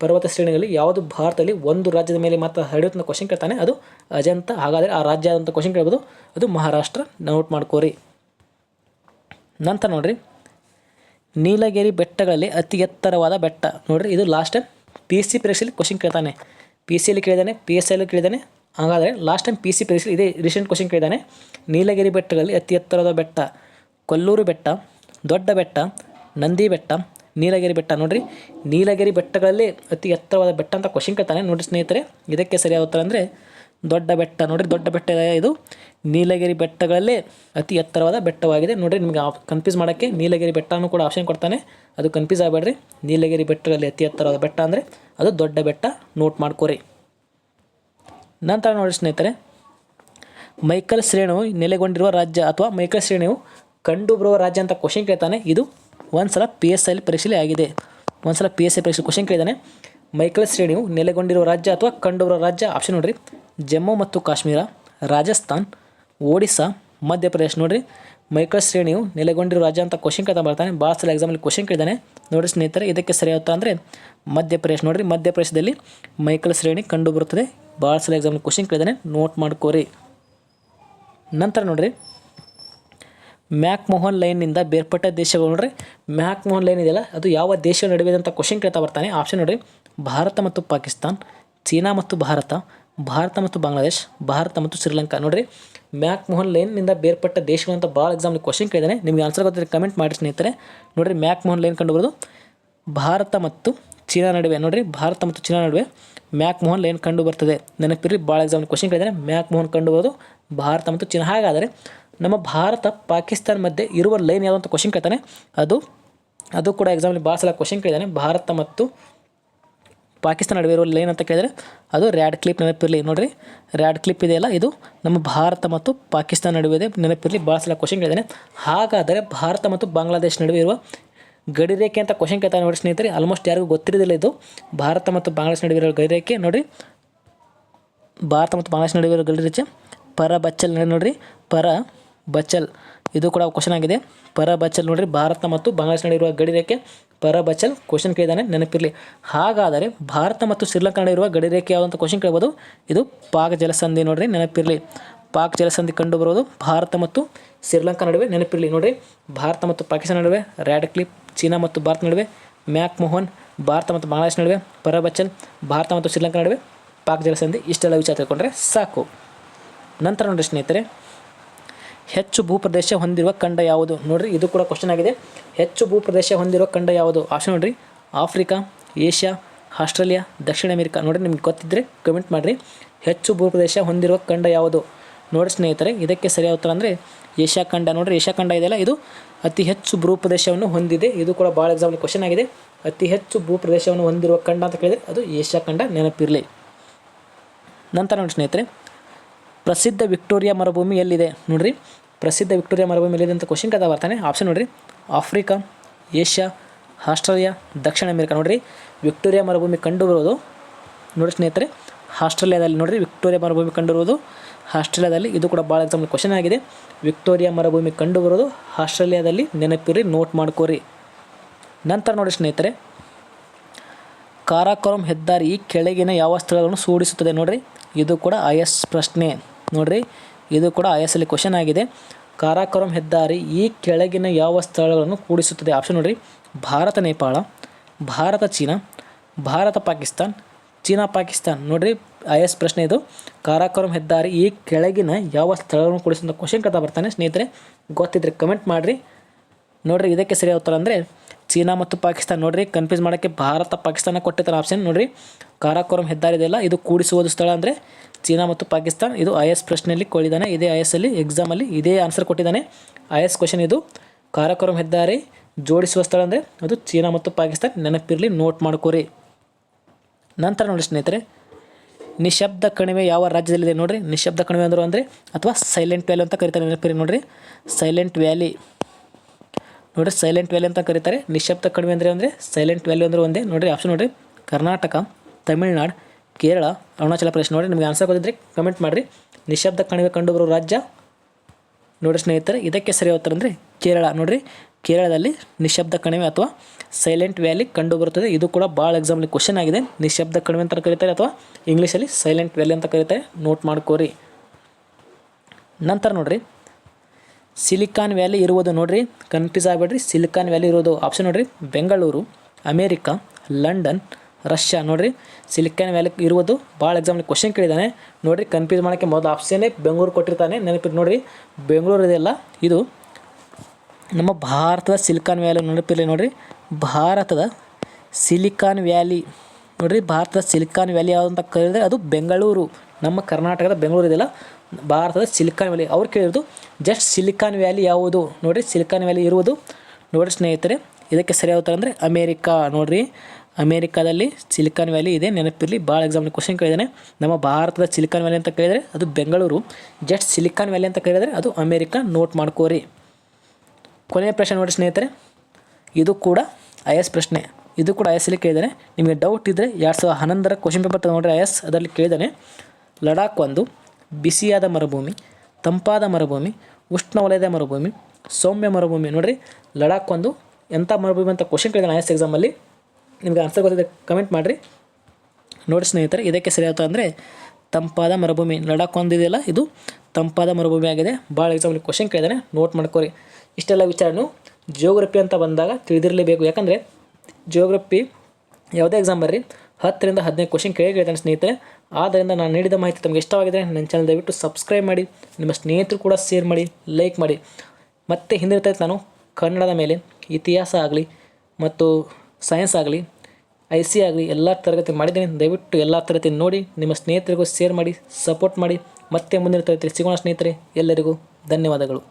Speaker 1: ಪರ್ವತ ಶ್ರೇಣಿಗಳಲ್ಲಿ ಯಾವುದು ಭಾರತದಲ್ಲಿ ಒಂದು ರಾಜ್ಯದ ಮೇಲೆ ಮಾತ್ರ ಹರಡುತ್ತೆ ಕ್ವಶನ್ ಕೇಳ್ತಾನೆ. ಅದು ಅಜಂತ. ಹಾಗಾದರೆ ಆ ರಾಜ್ಯ ಅಂತ ಕ್ವಶನ್ ಕೇಳ್ಬೋದು. ಅದು ಮಹಾರಾಷ್ಟ್ರ. ನೋಟ್ ಮಾಡ್ಕೋರಿ. ನಂತರ ನೋಡ್ರಿ. ನೀಲಗಿರಿ ಬೆಟ್ಟಗಳಲ್ಲಿ ಅತಿ ಎತ್ತರವಾದ ಬೆಟ್ಟ. ನೋಡ್ರಿ, ಇದು ಲಾಸ್ಟ್ ಟೈಮ್ ಪಿ ಸಿ ಪರೀಕ್ಷೆಯಲ್ಲಿ ಕ್ವಶನ್ ಕೇಳ್ತಾನೆ. ಪಿ ಸಿ ಎಲ್ಲಿ ಕೇಳಿದಾನೆ ಪಿ ಎಸ್ ಐಲಿ ಕೇಳಿದಾನೆ. ಹಾಗಾದರೆ ಲಾಸ್ಟ್ ಟೈಮ್ ಪಿ ಸಿ ಪರೀಕ್ಷೆಯಲ್ಲಿ ಇದೇ ರೀಸೆಂಟ್ ಕ್ವಶನ್ ಕೇಳಿದಾನೆ. ನೀಲಗಿರಿ ಬೆಟ್ಟಗಳಲ್ಲಿ ಅತಿ ಎತ್ತರವಾದ ಬೆಟ್ಟ, ಕೊಲ್ಲೂರು ಬೆಟ್ಟ, ದೊಡ್ಡ ಬೆಟ್ಟ, ನಂದಿ ಬೆಟ್ಟ, ನೀಲಗಿರಿ ಬೆಟ್ಟ. ನೋಡ್ರಿ, ನೀಲಗಿರಿ ಬೆಟ್ಟಗಳಲ್ಲಿ ಅತಿ ಎತ್ತರವಾದ ಬೆಟ್ಟ ಅಂತ ಕ್ವಶನ್ ಕೇಳ್ತಾನೆ. ನೋಡ್ರಿ ಸ್ನೇಹಿತರೆ, ಇದಕ್ಕೆ ಸರಿಯಾದ ಉತ್ತರ ಅಂದರೆ ದೊಡ್ಡ ಬೆಟ್ಟ ನೋಡಿರಿ, ದೊಡ್ಡ ಬೆಟ್ಟ ಇದು ನೀಲಗಿರಿ ಬೆಟ್ಟಗಳಲ್ಲೇ ಅತಿ ಎತ್ತರವಾದ ಬೆಟ್ಟವಾಗಿದೆ. ನೋಡಿರಿ, ನಿಮಗೆ ಕನ್ಫ್ಯೂಸ್ ಮಾಡೋಕ್ಕೆ ನೀಲಗಿರಿ ಬೆಟ್ಟನೂ ಕೂಡ ಆಪ್ಷನ್ ಕೊಡ್ತಾನೆ. ಅದು ಕನ್ಫ್ಯೂಸ್ ಆಗಬೇಡ್ರಿ. ನೀಲಗಿರಿ ಬೆಟ್ಟಗಳಲ್ಲಿ ಅತಿ ಎತ್ತರವಾದ ಬೆಟ್ಟ ಅಂದರೆ ಅದು ದೊಡ್ಡ ಬೆಟ್ಟ ನೋಟ್ ಮಾಡ್ಕೋರಿ. ನಂತರ ನೋಡಿ ಸ್ನೇಹಿತರೆ, ಮೈಕಲ್ ಶ್ರೇಣಿಯು ನೆಲೆಗೊಂಡಿರುವ ರಾಜ್ಯ ಅಥವಾ ಮೈಕಲ್ ಶ್ರೇಣಿಯು ಕಂಡುಬರುವ ರಾಜ್ಯ ಅಂತ ಕ್ವಶನ್ ಕೇಳ್ತಾನೆ. ಇದು ಒಂದು ಸಲ ಪಿ ಎಸ್ ಐಲಿ ಪರೀಕ್ಷೆಯಲ್ಲಿ ಆಗಿದೆ. ಒಂದು ಸಲ ಪಿ ಎಸ್ ಐ ಪರೀಕ್ಷೆ ಕ್ವಶನ್ ಕೇಳಿದಾನೆ ಮೈಕಲ್ ಶ್ರೇಣಿಯು ನೆಲೆಗೊಂಡಿರುವ ರಾಜ್ಯ ಅಥವಾ ಕಂಡುಬರುವ ರಾಜ್ಯ ಆಪ್ಷನ್ ನೋಡ್ರಿ. ಜಮ್ಮು ಮತ್ತು ಕಾಶ್ಮೀರ, ರಾಜಸ್ಥಾನ್, ಒಡಿಸ್ಸಾ, ಮಧ್ಯಪ್ರದೇಶ್ ನೋಡ್ರಿ. ಮೈಕಲ್ ಶ್ರೇಣಿಯು ನೆಲೆಗೊಂಡಿರುವ ರಾಜ್ಯ ಅಂತ ಕ್ವಶನ್ ಕೇಳ್ತಾ ಬರ್ತಾನೆ. ಭಾಳ ಸಲ ಎಕ್ಸಾಮಲ್ಲಿ ಕ್ವಶನ್ ಕೇಳಿದಾನೆ ನೋಡಿ ಸ್ನೇಹಿತರೆ, ಇದಕ್ಕೆ ಸರಿಯಾಗುತ್ತಾ ಅಂದರೆ ಮಧ್ಯಪ್ರದೇಶ್ ನೋಡ್ರಿ. ಮಧ್ಯಪ್ರದೇಶದಲ್ಲಿ ಮೈಕಲ್ ಶ್ರೇಣಿ ಕಂಡು ಬರುತ್ತದೆ ಭಾಳ ಸಲ ಎಕ್ಸಾಮಲ್ಲಿ ಕ್ವಶನ್ ಕೇಳಿದಾನೆ ನೋಟ್ ಮಾಡ್ಕೋರಿ. ನಂತರ ನೋಡ್ರಿ ಮ್ಯಾಕ್ ಮೋಹನ್ ಲೈನ್ನಿಂದ ಬೇರ್ಪಟ್ಟ ದೇಶಗಳು ನೋಡ್ರಿ. ಮ್ಯಾಕ್ ಮೋಹನ್ ಲೈನ್ ಇದೆಯಲ್ಲ, ಅದು ಯಾವ ದೇಶ ನಡುವೆ ಅಂತ ಕ್ವಶನ್ ಕೇಳ್ತಾ ಬರ್ತಾನೆ. ಆಪ್ಷನ್ ನೋಡ್ರಿ. ಭಾರತ ಮತ್ತು ಪಾಕಿಸ್ತಾನ್, ಚೀನಾ ಮತ್ತು ಭಾರತ ಭಾರತ ಮತ್ತು ಬಾಂಗ್ಲಾದೇಶ್, ಭಾರತ ಮತ್ತು ಶ್ರೀಲಂಕಾ. ನೋಡ್ರಿ ಮ್ಯಾಕ್ ಮೋಹನ್ ಲೈನ್ನಿಂದ ಬೇರ್ಪಟ್ಟ ದೇಶಗಳು ಅಂತ ಭಾಳ ಎಕ್ಸಾಮ್ಲಿ ಕ್ವಶನ್ ಕೇಳಿದಾನೆ. ನಿಮಗೆ ಆನ್ಸರ್ ಗೊತ್ತಿದ್ರೆ ಕಮೆಂಟ್ ಮಾಡಿ ಸ್ನೇಹಿತರೆ. ನೋಡ್ರಿ ಮ್ಯಾಕ್ ಮೋಹನ್ ಲೈನ್ ಕಂಡುಬರೋದು ಭಾರತ ಮತ್ತು ಚೀನಾ ನಡುವೆ, ನೋಡ್ರಿ, ಭಾರತ ಮತ್ತು ಚೀನಾ ನಡುವೆ ಮ್ಯಾಕ್ ಮೋಹನ್ ಲೈನ್ ಕಂಡು ಬರ್ತದೆ. ನೆನಪಿರಿ ಭಾಳ ಎಕ್ಸಾಮ್ ಕ್ವಶನ್ ಕೇಳಿದರೆ ಮ್ಯಾಕ್ ಮೋಹನ್ ಕಂಡು ಭಾರತ ಮತ್ತು ಚೀನಾ. ಹಾಗಾದರೆ ನಮ್ಮ ಭಾರತ, ಪಾಕಿಸ್ತಾನ ಮಧ್ಯೆ ಇರುವ ಲೈನ್ ಅಂತ ಕ್ವಶನ್ ಕೇಳ್ತಾನೆ. ಅದು ಅದು ಕೂಡ ಎಕ್ಸಾಮಲ್ಲಿ ಭಾಳ ಸಲ ಕ್ವಶನ್ ಕೇಳಿದ್ದಾನೆ ಭಾರತ ಮತ್ತು ಪಾಕಿಸ್ತಾನ ನಡುವೆ ಇರುವ ಲೈನ್ ಅಂತ ಕೇಳಿದರೆ, ಅದು ರ್ಯಾಡ್ ಕ್ಲಿಪ್ ನೆನಪಿರಲಿ. ನೋಡಿರಿ, ರ್ಯಾಡ್ ಕ್ಲಿಪ್ ಇದೆಯಲ್ಲ ಇದು ನಮ್ಮ ಭಾರತ ಮತ್ತು ಪಾಕಿಸ್ತಾನ ನಡುವೆ ಇದೆ ನೆನಪಿರಲಿ. ಭಾಳ ಸಲ ಕ್ವಶನ್ ಕೇಳಿದ್ದಾನೆ ಹಾಗಾದರೆ ಭಾರತ ಮತ್ತು ಬಾಂಗ್ಲಾದೇಶ ನಡುವೆ ಇರುವ ಗಡಿರೇಖೆ ಅಂತ ಕ್ವಶನ್ ಕೇಳ್ತಾನೆ ನೋಡಿ ಸ್ನೇಹಿತರೆ. ಆಲ್ಮೋಸ್ಟ್ ಯಾರಿಗೂ ಗೊತ್ತಿರೋದಿಲ್ಲ ಇದು. ಭಾರತ ಮತ್ತು ಬಾಂಗ್ಲಾದೇಶ ನಡುವೆ ಇರೋ ಗಡಿರೇಖೆ ನೋಡಿ ಭಾರತ ಮತ್ತು ಬಾಂಗ್ಲಾದೇಶ ನಡುವೆ ಇರೋ ಗಡಿರೇಖೆ ಪರ ಬಚ್ಚಲ್, ನೋಡಿರಿ. ಪರ ಬಚಲ್. ಇದು ಕೂಡ ಕ್ವಶನ್ ಆಗಿದೆ. ಪರ ಬಚಲ್ ನೋಡಿರಿ, ಭಾರತ ಮತ್ತು ಬಾಂಗ್ಲಾದೇಶ ಗಡಿ ಗಡಿರೇಖೆ ಪರ ಬಚಲ್ ಕ್ವಶನ್ ಕೇಳಿದಾನೆ ನೆನಪಿರಲಿ. ಹಾಗಾದರೆ ಭಾರತ ಮತ್ತು ಶ್ರೀಲಂಕಾ ನಡುವೆ ಗಡಿ ಗಡಿರೇಖೆ ಯಾವಂತ ಕ್ವಶನ್ ಕೇಳ್ಬೋದು. ಇದು ಪಾಕ್ ಜಲಸಂಧಿ ನೋಡ್ರಿ, ನೆನಪಿರಲಿ. ಪಾಕ್ ಜಲಸಂಧಿ ಕಂಡು ಬರೋದು ಭಾರತ ಮತ್ತು ಶ್ರೀಲಂಕಾ ನಡುವೆ, ನೆನಪಿರಲಿ ನೋಡ್ರಿ. ಭಾರತ ಮತ್ತು ಪಾಕಿಸ್ತಾನ ನಡುವೆ, ರ್ಯಾಡ್ ಕ್ಲಿಪ್, ಚೀನಾ ಮತ್ತು ಭಾರತ ನಡುವೆ, ಮ್ಯಾಕ್ ಮೋಹನ್, ಭಾರತ ಮತ್ತು ಬಾಂಗ್ಲಾದೇಶ ನಡುವೆ, ಪರ ಬಚ್ಚಲ್ ಭಾರತ ಮತ್ತು ಶ್ರೀಲಂಕಾ ನಡುವೆ ಪಾಕ್ ಜಲಸಂಧಿ ಇಷ್ಟೆಲ್ಲ ವಿಚಾರ ತಿಳ್ಕೊಂಡ್ರೆ ಸಾಕು. ನಂತರ ನೋಡಿರಿ ಸ್ನೇಹಿತರೆ ಹೆಚ್ಚು ಭೂಪ್ರದೇಶ ಹೊಂದಿರುವ ಖಂಡ ಯಾವುದು? ನೋಡ್ರಿ, ಇದು ಕೂಡ ಕ್ವಶನ್ ಆಗಿದೆ. ಹೆಚ್ಚು ಭೂಪ್ರದೇಶ ಹೊಂದಿರುವ ಖಂಡ ಯಾವುದು? ಆಪ್ಷನ್ ನೋಡ್ರಿ. ಆಫ್ರಿಕಾ, ಏಷ್ಯಾ, ಆಸ್ಟ್ರೇಲಿಯಾ, ದಕ್ಷಿಣ ಅಮೆರಿಕಾ. ನೋಡ್ರಿ, ನಿಮ್ಗೆ ಗೊತ್ತಿದ್ದರೆ ಕಮೆಂಟ್ ಮಾಡಿರಿ. ಹೆಚ್ಚು ಭೂಪ್ರದೇಶ ಹೊಂದಿರುವ ಖಂಡ ಯಾವುದು? ನೋಡಿ ಸ್ನೇಹಿತರೆ, ಇದಕ್ಕೆ ಸರಿಯಾದ ಉತ್ತರ ಅಂದರೆ ಏಷ್ಯಾ ಖಂಡ. ನೋಡ್ರಿ, ಏಷ್ಯಾ ಖಂಡ ಇದೆಯಲ್ಲ, ಇದು ಅತಿ ಹೆಚ್ಚು ಭೂಪ್ರದೇಶವನ್ನು ಹೊಂದಿದೆ. ಇದು ಕೂಡ ಭಾಳ ಎಕ್ಸಾಮ್ಲಿ ಕ್ವಶನ್ ಆಗಿದೆ. ಅತಿ ಹೆಚ್ಚು ಭೂಪ್ರದೇಶವನ್ನು ಹೊಂದಿರುವ ಖಂಡ ಅಂತ ಕೇಳಿದರೆ ಅದು ಏಷ್ಯಾ ಖಂಡ ನೆನಪಿರಲಿ. ನಂತರ ನೋಡಿ ಸ್ನೇಹಿತರೆ ಪ್ರಸಿದ್ಧ ವಿಕ್ಟೋರಿಯಾ ಮರುಭೂಮಿ ಎಲ್ಲಿದೆ? ನೋಡ್ರಿ. ಪ್ರಸಿದ್ಧ ವಿಕ್ಟೋರಿಯಾ ಮರುಭೂಮಿ ಎಲ್ಲಿದೆ ಅಂತ ಕ್ವಶನ್ ಕದ ಬರ್ತಾನೆ. ಆಪ್ಷನ್ ನೋಡ್ರಿ. ಆಫ್ರಿಕಾ, ಏಷ್ಯಾ, ಆಸ್ಟ್ರೇಲಿಯಾ, ದಕ್ಷಿಣ ಅಮೆರಿಕಾ ನೋಡ್ರಿ. ವಿಕ್ಟೋರಿಯಾ ಮರುಭೂಮಿ ಕಂಡುಬರೋದು ನೋಡಿ ಸ್ನೇಹಿತರೆ, ಆಸ್ಟ್ರೇಲಿಯಾದಲ್ಲಿ ನೋಡ್ರಿ. ವಿಕ್ಟೋರಿಯಾ ಮರುಭೂಮಿ ಕಂಡುಬರೋದು ಆಸ್ಟ್ರೇಲಿಯಾದಲ್ಲಿ. ಇದು ಕೂಡ ಭಾಳ ಎಕ್ಸಾಮ್ ಕ್ವಶನ್ ಆಗಿದೆ. ವಿಕ್ಟೋರಿಯಾ ಮರುಭೂಮಿ ಕಂಡುಬರೋದು ಆಸ್ಟ್ರೇಲಿಯಾದಲ್ಲಿ. ನೆನಪಿರಿ ನೋಟ್ ಮಾಡ್ಕೋರಿ ನಂತರ ನೋಡಿ ಸ್ನೇಹಿತರೆ, ಕಾರಾಕೋರಂ ಹೆದ್ದಾರಿ ಕೆಳಗಿನ ಯಾವ ಸ್ಥಳಗಳನ್ನು ಸೂಡಿಸುತ್ತದೆ ನೋಡ್ರಿ? ಇದು ಕೂಡ ಐ ಪ್ರಶ್ನೆ. ನೋಡ್ರಿ, ಇದು ಕೂಡ ಐ ಎಸ್ ಅಲ್ಲಿ ಕ್ವಶನ್ ಆಗಿದೆ. ಕಾರಾಕೋರಂ ಹೆದ್ದಾರಿ ಈ ಕೆಳಗಿನ ಯಾವ ಸ್ಥಳಗಳನ್ನು ಕೂಡಿಸುತ್ತದೆ? ಆಪ್ಷನ್ ನೋಡ್ರಿ, ಭಾರತ, ನೇಪಾಳ, ಭಾರತ, ಚೀನಾ, ಭಾರತ, ಪಾಕಿಸ್ತಾನ್, ಚೀನಾ, ಪಾಕಿಸ್ತಾನ್. ನೋಡ್ರಿ ಐ ಎಸ್ ಪ್ರಶ್ನೆ ಇದು. ಕಾರಾಕೋರಂ ಹೆದ್ದಾರಿ ಈ ಕೆಳಗಿನ ಯಾವ ಸ್ಥಳಗಳನ್ನು ಕೂಡಿಸುವಂಥ ಕ್ವಶನ್ ಕಥಾ ಬರ್ತಾನೆ. ಸ್ನೇಹಿತರೆ, ಗೊತ್ತಿದ್ರೆ ಕಮೆಂಟ್ ಮಾಡಿರಿ. ನೋಡ್ರಿ, ಇದಕ್ಕೆ ಸರಿಯಾದ ಉತ್ತರ ಅಂದರೆ ಚೀನಾ ಮತ್ತು ಪಾಕಿಸ್ತಾನ. ನೋಡ್ರಿ ಕನ್ಫ್ಯೂಸ್ ಮಾಡೋಕ್ಕೆ ಭಾರತ, ಪಾಕಿಸ್ತಾನ ಕೊಟ್ಟಿರ್ತಾರೆ ಆಪ್ಷನ್ ನೋಡ್ರಿ, ಕಾರಾಕೋರಂ ಹೆದ್ದಾರಿ ಇದೆಯಲ್ಲ, ಇದು ಕೂಡಿಸುವುದು ಸ್ಥಳ ಅಂದರೆ ಚೀನಾ ಮತ್ತು ಪಾಕಿಸ್ತಾನ ಇದು ಐ ಎಸ್ ಪ್ರಶ್ನೆಯಲ್ಲಿ ಕೊಳ್ಳಿದ್ದಾನೆ ಇದೇ ಐ ಎಸ್ ಅಲ್ಲಿ ಎಕ್ಸಾಮಲ್ಲಿ ಇದೇ ಆನ್ಸರ್ ಕೊಟ್ಟಿದ್ದಾನೆ. ಐ ಎಸ್ ಕ್ವಶನ್ ಇದು. ಕಾರಕೋರಂ ಹೆದ್ದಾರಿ ಜೋಡಿಸುವ ಸ್ಥಳ ಅಂದರೆ ಅದು ಚೀನಾ ಮತ್ತು ಪಾಕಿಸ್ತಾನ್ ನೆನಪಿರಲಿ ನೋಟ್ ಮಾಡ್ಕೋರಿ. ನಂತರ ನೋಡಿ ಸ್ನೇಹಿತರೆ, ನಿಶಬ್ದ ಕಣಿವೆ ಯಾವ ರಾಜ್ಯದಲ್ಲಿದೆ ನೋಡಿರಿ. ನಿಶಬ್ದ ಕಣಿವೆ ಅಂದರು ಅಂದರೆ ಅಥವಾ ಸೈಲೆಂಟ್ ವ್ಯಾಲಿ ಅಂತ ಕರೀತಾರೆ ನೆನಪಿರಿ ನೋಡಿರಿ. ಸೈಲೆಂಟ್ ವ್ಯಾಲಿ ನೋಡಿರಿ ಸೈಲೆಂಟ್ ವ್ಯಾಲಿ ಅಂತ ಕರೀತಾರೆ. ನಿಶಬ್ದ ಕಣಿವೆ ಅಂದರೆ ಅಂದರೆ ಸೈಲೆಂಟ್ ವ್ಯಾಲಿ ಅಂದರೆ ಒಂದೇ. ನೋಡಿರಿ ಆಪ್ಷನ್ ನೋಡ್ರಿ. ಕರ್ನಾಟಕ, ತಮಿಳ್ನಾಡು ಕೇರಳ, ಅರುಣಾಚಲ ಪ್ರದೇಶ ನೋಡಿ ನಿಮಗೆ ಆನ್ಸರ್ ಗೊತ್ತಿದ್ರೆ ಕಮೆಂಟ್ ಮಾಡಿರಿ. ನಿಶಬ್ದ ಕಣಿವೆ ಕಂಡುಬರೋ ರಾಜ್ಯ ನೋಡಿ ಸ್ನೇಹಿತರೆ, ಇದಕ್ಕೆ ಸರಿ ಉತ್ತರ ಅಂದರೆ ಕೇರಳ ನೋಡಿರಿ. ಕೇರಳದಲ್ಲಿ ನಿಶಬ್ದ ಕಣಿವೆ ಅಥವಾ ಸೈಲೆಂಟ್ ವ್ಯಾಲಿ ಕಂಡುಬರುತ್ತದೆ. ಇದು ಕೂಡ ಭಾಳ ಎಕ್ಸಾಮ್ಲಿ ಕ್ವಶನ್ ಆಗಿದೆ. ನಿಶಬ್ದ ಕಣಿವೆ ಅಂತ ಕರೀತಾರೆ ಅಥವಾ ಇಂಗ್ಲೀಷಲ್ಲಿ ಸೈಲೆಂಟ್ ವ್ಯಾಲಿ ಅಂತ ಕರೀತಾರೆ. ನೋಟ್ ಮಾಡ್ಕೋರಿ. ನಂತರ ನೋಡಿರಿ. ಸಿಲಿಕಾನ್ ವ್ಯಾಲಿ ಇರುವುದು ನೋಡಿರಿ. ಕನ್ಫ್ಯೂಸ್ ಆಗಬೇಡ್ರಿ. ಸಿಲಿಕಾನ್ ವ್ಯಾಲಿ ಇರೋದು ಆಪ್ಷನ್ ನೋಡಿರಿ. ಬೆಂಗಳೂರು, ಅಮೇರಿಕಾ, ಲಂಡನ್ ರಷ್ಯಾ ನೋಡಿರಿ. ಸಿಲಿಕಾನ್ ವ್ಯಾಲಿ ಇರುವುದು ಭಾಳ ಎಕ್ಸಾಮ್ಲಿ ಕ್ವಶನ್ ಕೇಳಿದ್ದಾನೆ ನೋಡಿರಿ ಕನ್ಫ್ಯೂಸ್ ಮಾಡೋಕ್ಕೆ ಮೊದಲು ಆಪ್ಷನ್ನೇ ಬೆಂಗಳೂರು ಕೊಟ್ಟಿರ್ತಾನೆ. ನೆನಪಿಟ್ಟು ನೋಡ್ರಿ, ಬೆಂಗಳೂರು ಇದೆಯಲ್ಲ, ಇದು ನಮ್ಮ ಭಾರತದ ಸಿಲಿಕಾನ್ ವ್ಯಾಲಿ ನೆನಪಿರಲಿ ನೋಡ್ರಿ. ಭಾರತದ ಸಿಲಿಕಾನ್ ವ್ಯಾಲಿ ನೋಡಿರಿ, ಭಾರತದ ಸಿಲಿಕಾನ್ ವ್ಯಾಲಿ ಯಾವುದು ಅಂತ ಕರೆದ್ರೆ ಅದು ಬೆಂಗಳೂರು. ನಮ್ಮ ಕರ್ನಾಟಕದ ಬೆಂಗಳೂರು ಇದೆಯಲ್ಲ, ಭಾರತದ ಸಿಲಿಕಾನ್ ವ್ಯಾಲಿ ಅವ್ರು ಕೇಳಿರೋದು ಜಸ್ಟ್ ಸಿಲಿಕಾನ್ ವ್ಯಾಲಿ ಯಾವುದು? ನೋಡ್ರಿ ಸಿಲಿಕಾನ್ ವ್ಯಾಲಿ ಇರುವುದು. ನೋಡ್ರಿ ಸ್ನೇಹಿತರೆ, ಇದಕ್ಕೆ ಸರಿಯಾಗುತ್ತಾರೆ ಅಂದರೆ ಅಮೇರಿಕಾ, ನೋಡ್ರಿ. ಅಮೇರಿಕಾದಲ್ಲಿ ಸಿಲಿಕಾನ್ ವ್ಯಾಲಿ ಇದೆ, ನೆನಪಿರಲಿ ಭಾಳ ಎಕ್ಸಾಮ್ ಕ್ವಶನ್ ಕೇಳಿದ್ದಾನೆ. ನಮ್ಮ ಭಾರತದ ಸಿಲಿಕಾನ್ ವ್ಯಾಲಿ ಅಂತ ಕೇಳಿದರೆ ಅದು ಬೆಂಗಳೂರು. ಜಸ್ಟ್ ಸಿಲಿಕಾನ್ ವ್ಯಾಲಿ ಅಂತ ಕೇಳಿದರೆ ಅದು ಅಮೇರಿಕಾ ನೋಟ್ ಮಾಡ್ಕೋರಿ. ಕೊನೆಯ ಪ್ರಶ್ನೆ ನೋಡಿ ಸ್ನೇಹಿತರೆ. ಇದು ಕೂಡ ಐ ಎಸ್ ಪ್ರಶ್ನೆ. ಇದು ಕೂಡ ಐ ಎಸ್ ಅಲ್ಲಿ ಕೇಳಿದ್ದಾನೆ. ನಿಮಗೆ ಡೌಟ್ ಇದ್ದರೆ ಎರಡು ಸಾವಿರದ ಹನ್ನೊಂದರ ಕ್ವಶನ್ ಪೇಪರ್ ತಗೊಂಡ್ರೆ ಐ ಎಸ್ ಅದರಲ್ಲಿ ಕೇಳಿದ್ದಾನೆ. ಲಡಾಖ್ ಒಂದು, ಬಿಸಿಯಾದ ಮರುಭೂಮಿ, ತಂಪಾದ ಮರುಭೂಮಿ, ಉಷ್ಣವಲಯದ ಮರುಭೂಮಿ, ಸೌಮ್ಯ ಮರುಭೂಮಿ. ನೋಡಿರಿ, ಲಡಾಖ್ ಒಂದು ಎಂಥ ಮರುಭೂಮಿ ಅಂತ ಕ್ವಶನ್ ಕೇಳಿದ್ದಾನೆ ಐ ಎಸ್ ಎಕ್ಸಾಮಲ್ಲಿ ನಿಮಗೆ ಆನ್ಸರ್ ಗೊತ್ತಿದೆ ಕಮೆಂಟ್ ಮಾಡಿರಿ. ನೋಡಿ ಸ್ನೇಹಿತರೆ, ಇದಕ್ಕೆ ಸರಿಯಾದ ಅಂದರೆ ತಂಪಾದ ಮರುಭೂಮಿ ಲಡಾಖ್ ಒಂದಿದೆಯಲ್ಲ ಇದು ತಂಪಾದ ಮರುಭೂಮಿ ಆಗಿದೆ. ಭಾಳ ಎಕ್ಸಾಂಪಲ್ ಕ್ವಶನ್ ಕೇಳಿದಾನೆ ನೋಟ್ ಮಾಡ್ಕೊರಿ. ಇಷ್ಟೆಲ್ಲ ವಿಚಾರನು ಜಿಯೋಗ್ರಫಿ ಅಂತ ಬಂದಾಗ ತಿಳಿದಿರಲೇಬೇಕು. ಯಾಕಂದರೆ ಜಿಯೋಗ್ರಫಿ ಯಾವುದೇ ಎಕ್ಸಾಮ್ ಬರ್ರಿ, ಹತ್ತರಿಂದ ಹದಿನೈದು ಕ್ವಶನ್ ಕೇಳಿ ಕೇಳ್ತಾನೆ ಸ್ನೇಹಿತರೆ. ಆದ್ದರಿಂದ ನಾನು ನೀಡಿದ ಮಾಹಿತಿ ತಮಗೆ ಇಷ್ಟವಾಗಿದೆ. ನನ್ನ ಚಾನಲ್ ದಯವಿಟ್ಟು ಸಬ್ಸ್ಕ್ರೈಬ್ ಮಾಡಿ, ನಿಮ್ಮ ಸ್ನೇಹಿತರು ಕೂಡ ಶೇರ್ ಮಾಡಿ ಲೈಕ್ ಮಾಡಿ. ಮತ್ತೆ ಹಿಂದಿರ್ತಾ ನಾನು ಕನ್ನಡದ ಮೇಲೆ ಇತಿಹಾಸ ಆಗಲಿ, ಮತ್ತು ಸೈನ್ಸ್ ಆಗಲಿ ಐ ಸಿ ಆಗಲಿ ಎಲ್ಲ ತರಗತಿ ಮಾಡಿದ್ದೀನಿ. ದಯವಿಟ್ಟು ಎಲ್ಲ ತರಗತಿ ನೋಡಿ, ನಿಮ್ಮ ಸ್ನೇಹಿತರಿಗೂ ಶೇರ್ ಮಾಡಿ ಸಪೋರ್ಟ್ ಮಾಡಿ. ಮತ್ತೆ ಮುಂದಿನ ತರಗತಿ ಸಿಗೋಣ ಸ್ನೇಹಿತರೆ, ಎಲ್ಲರಿಗೂ ಧನ್ಯವಾದಗಳು.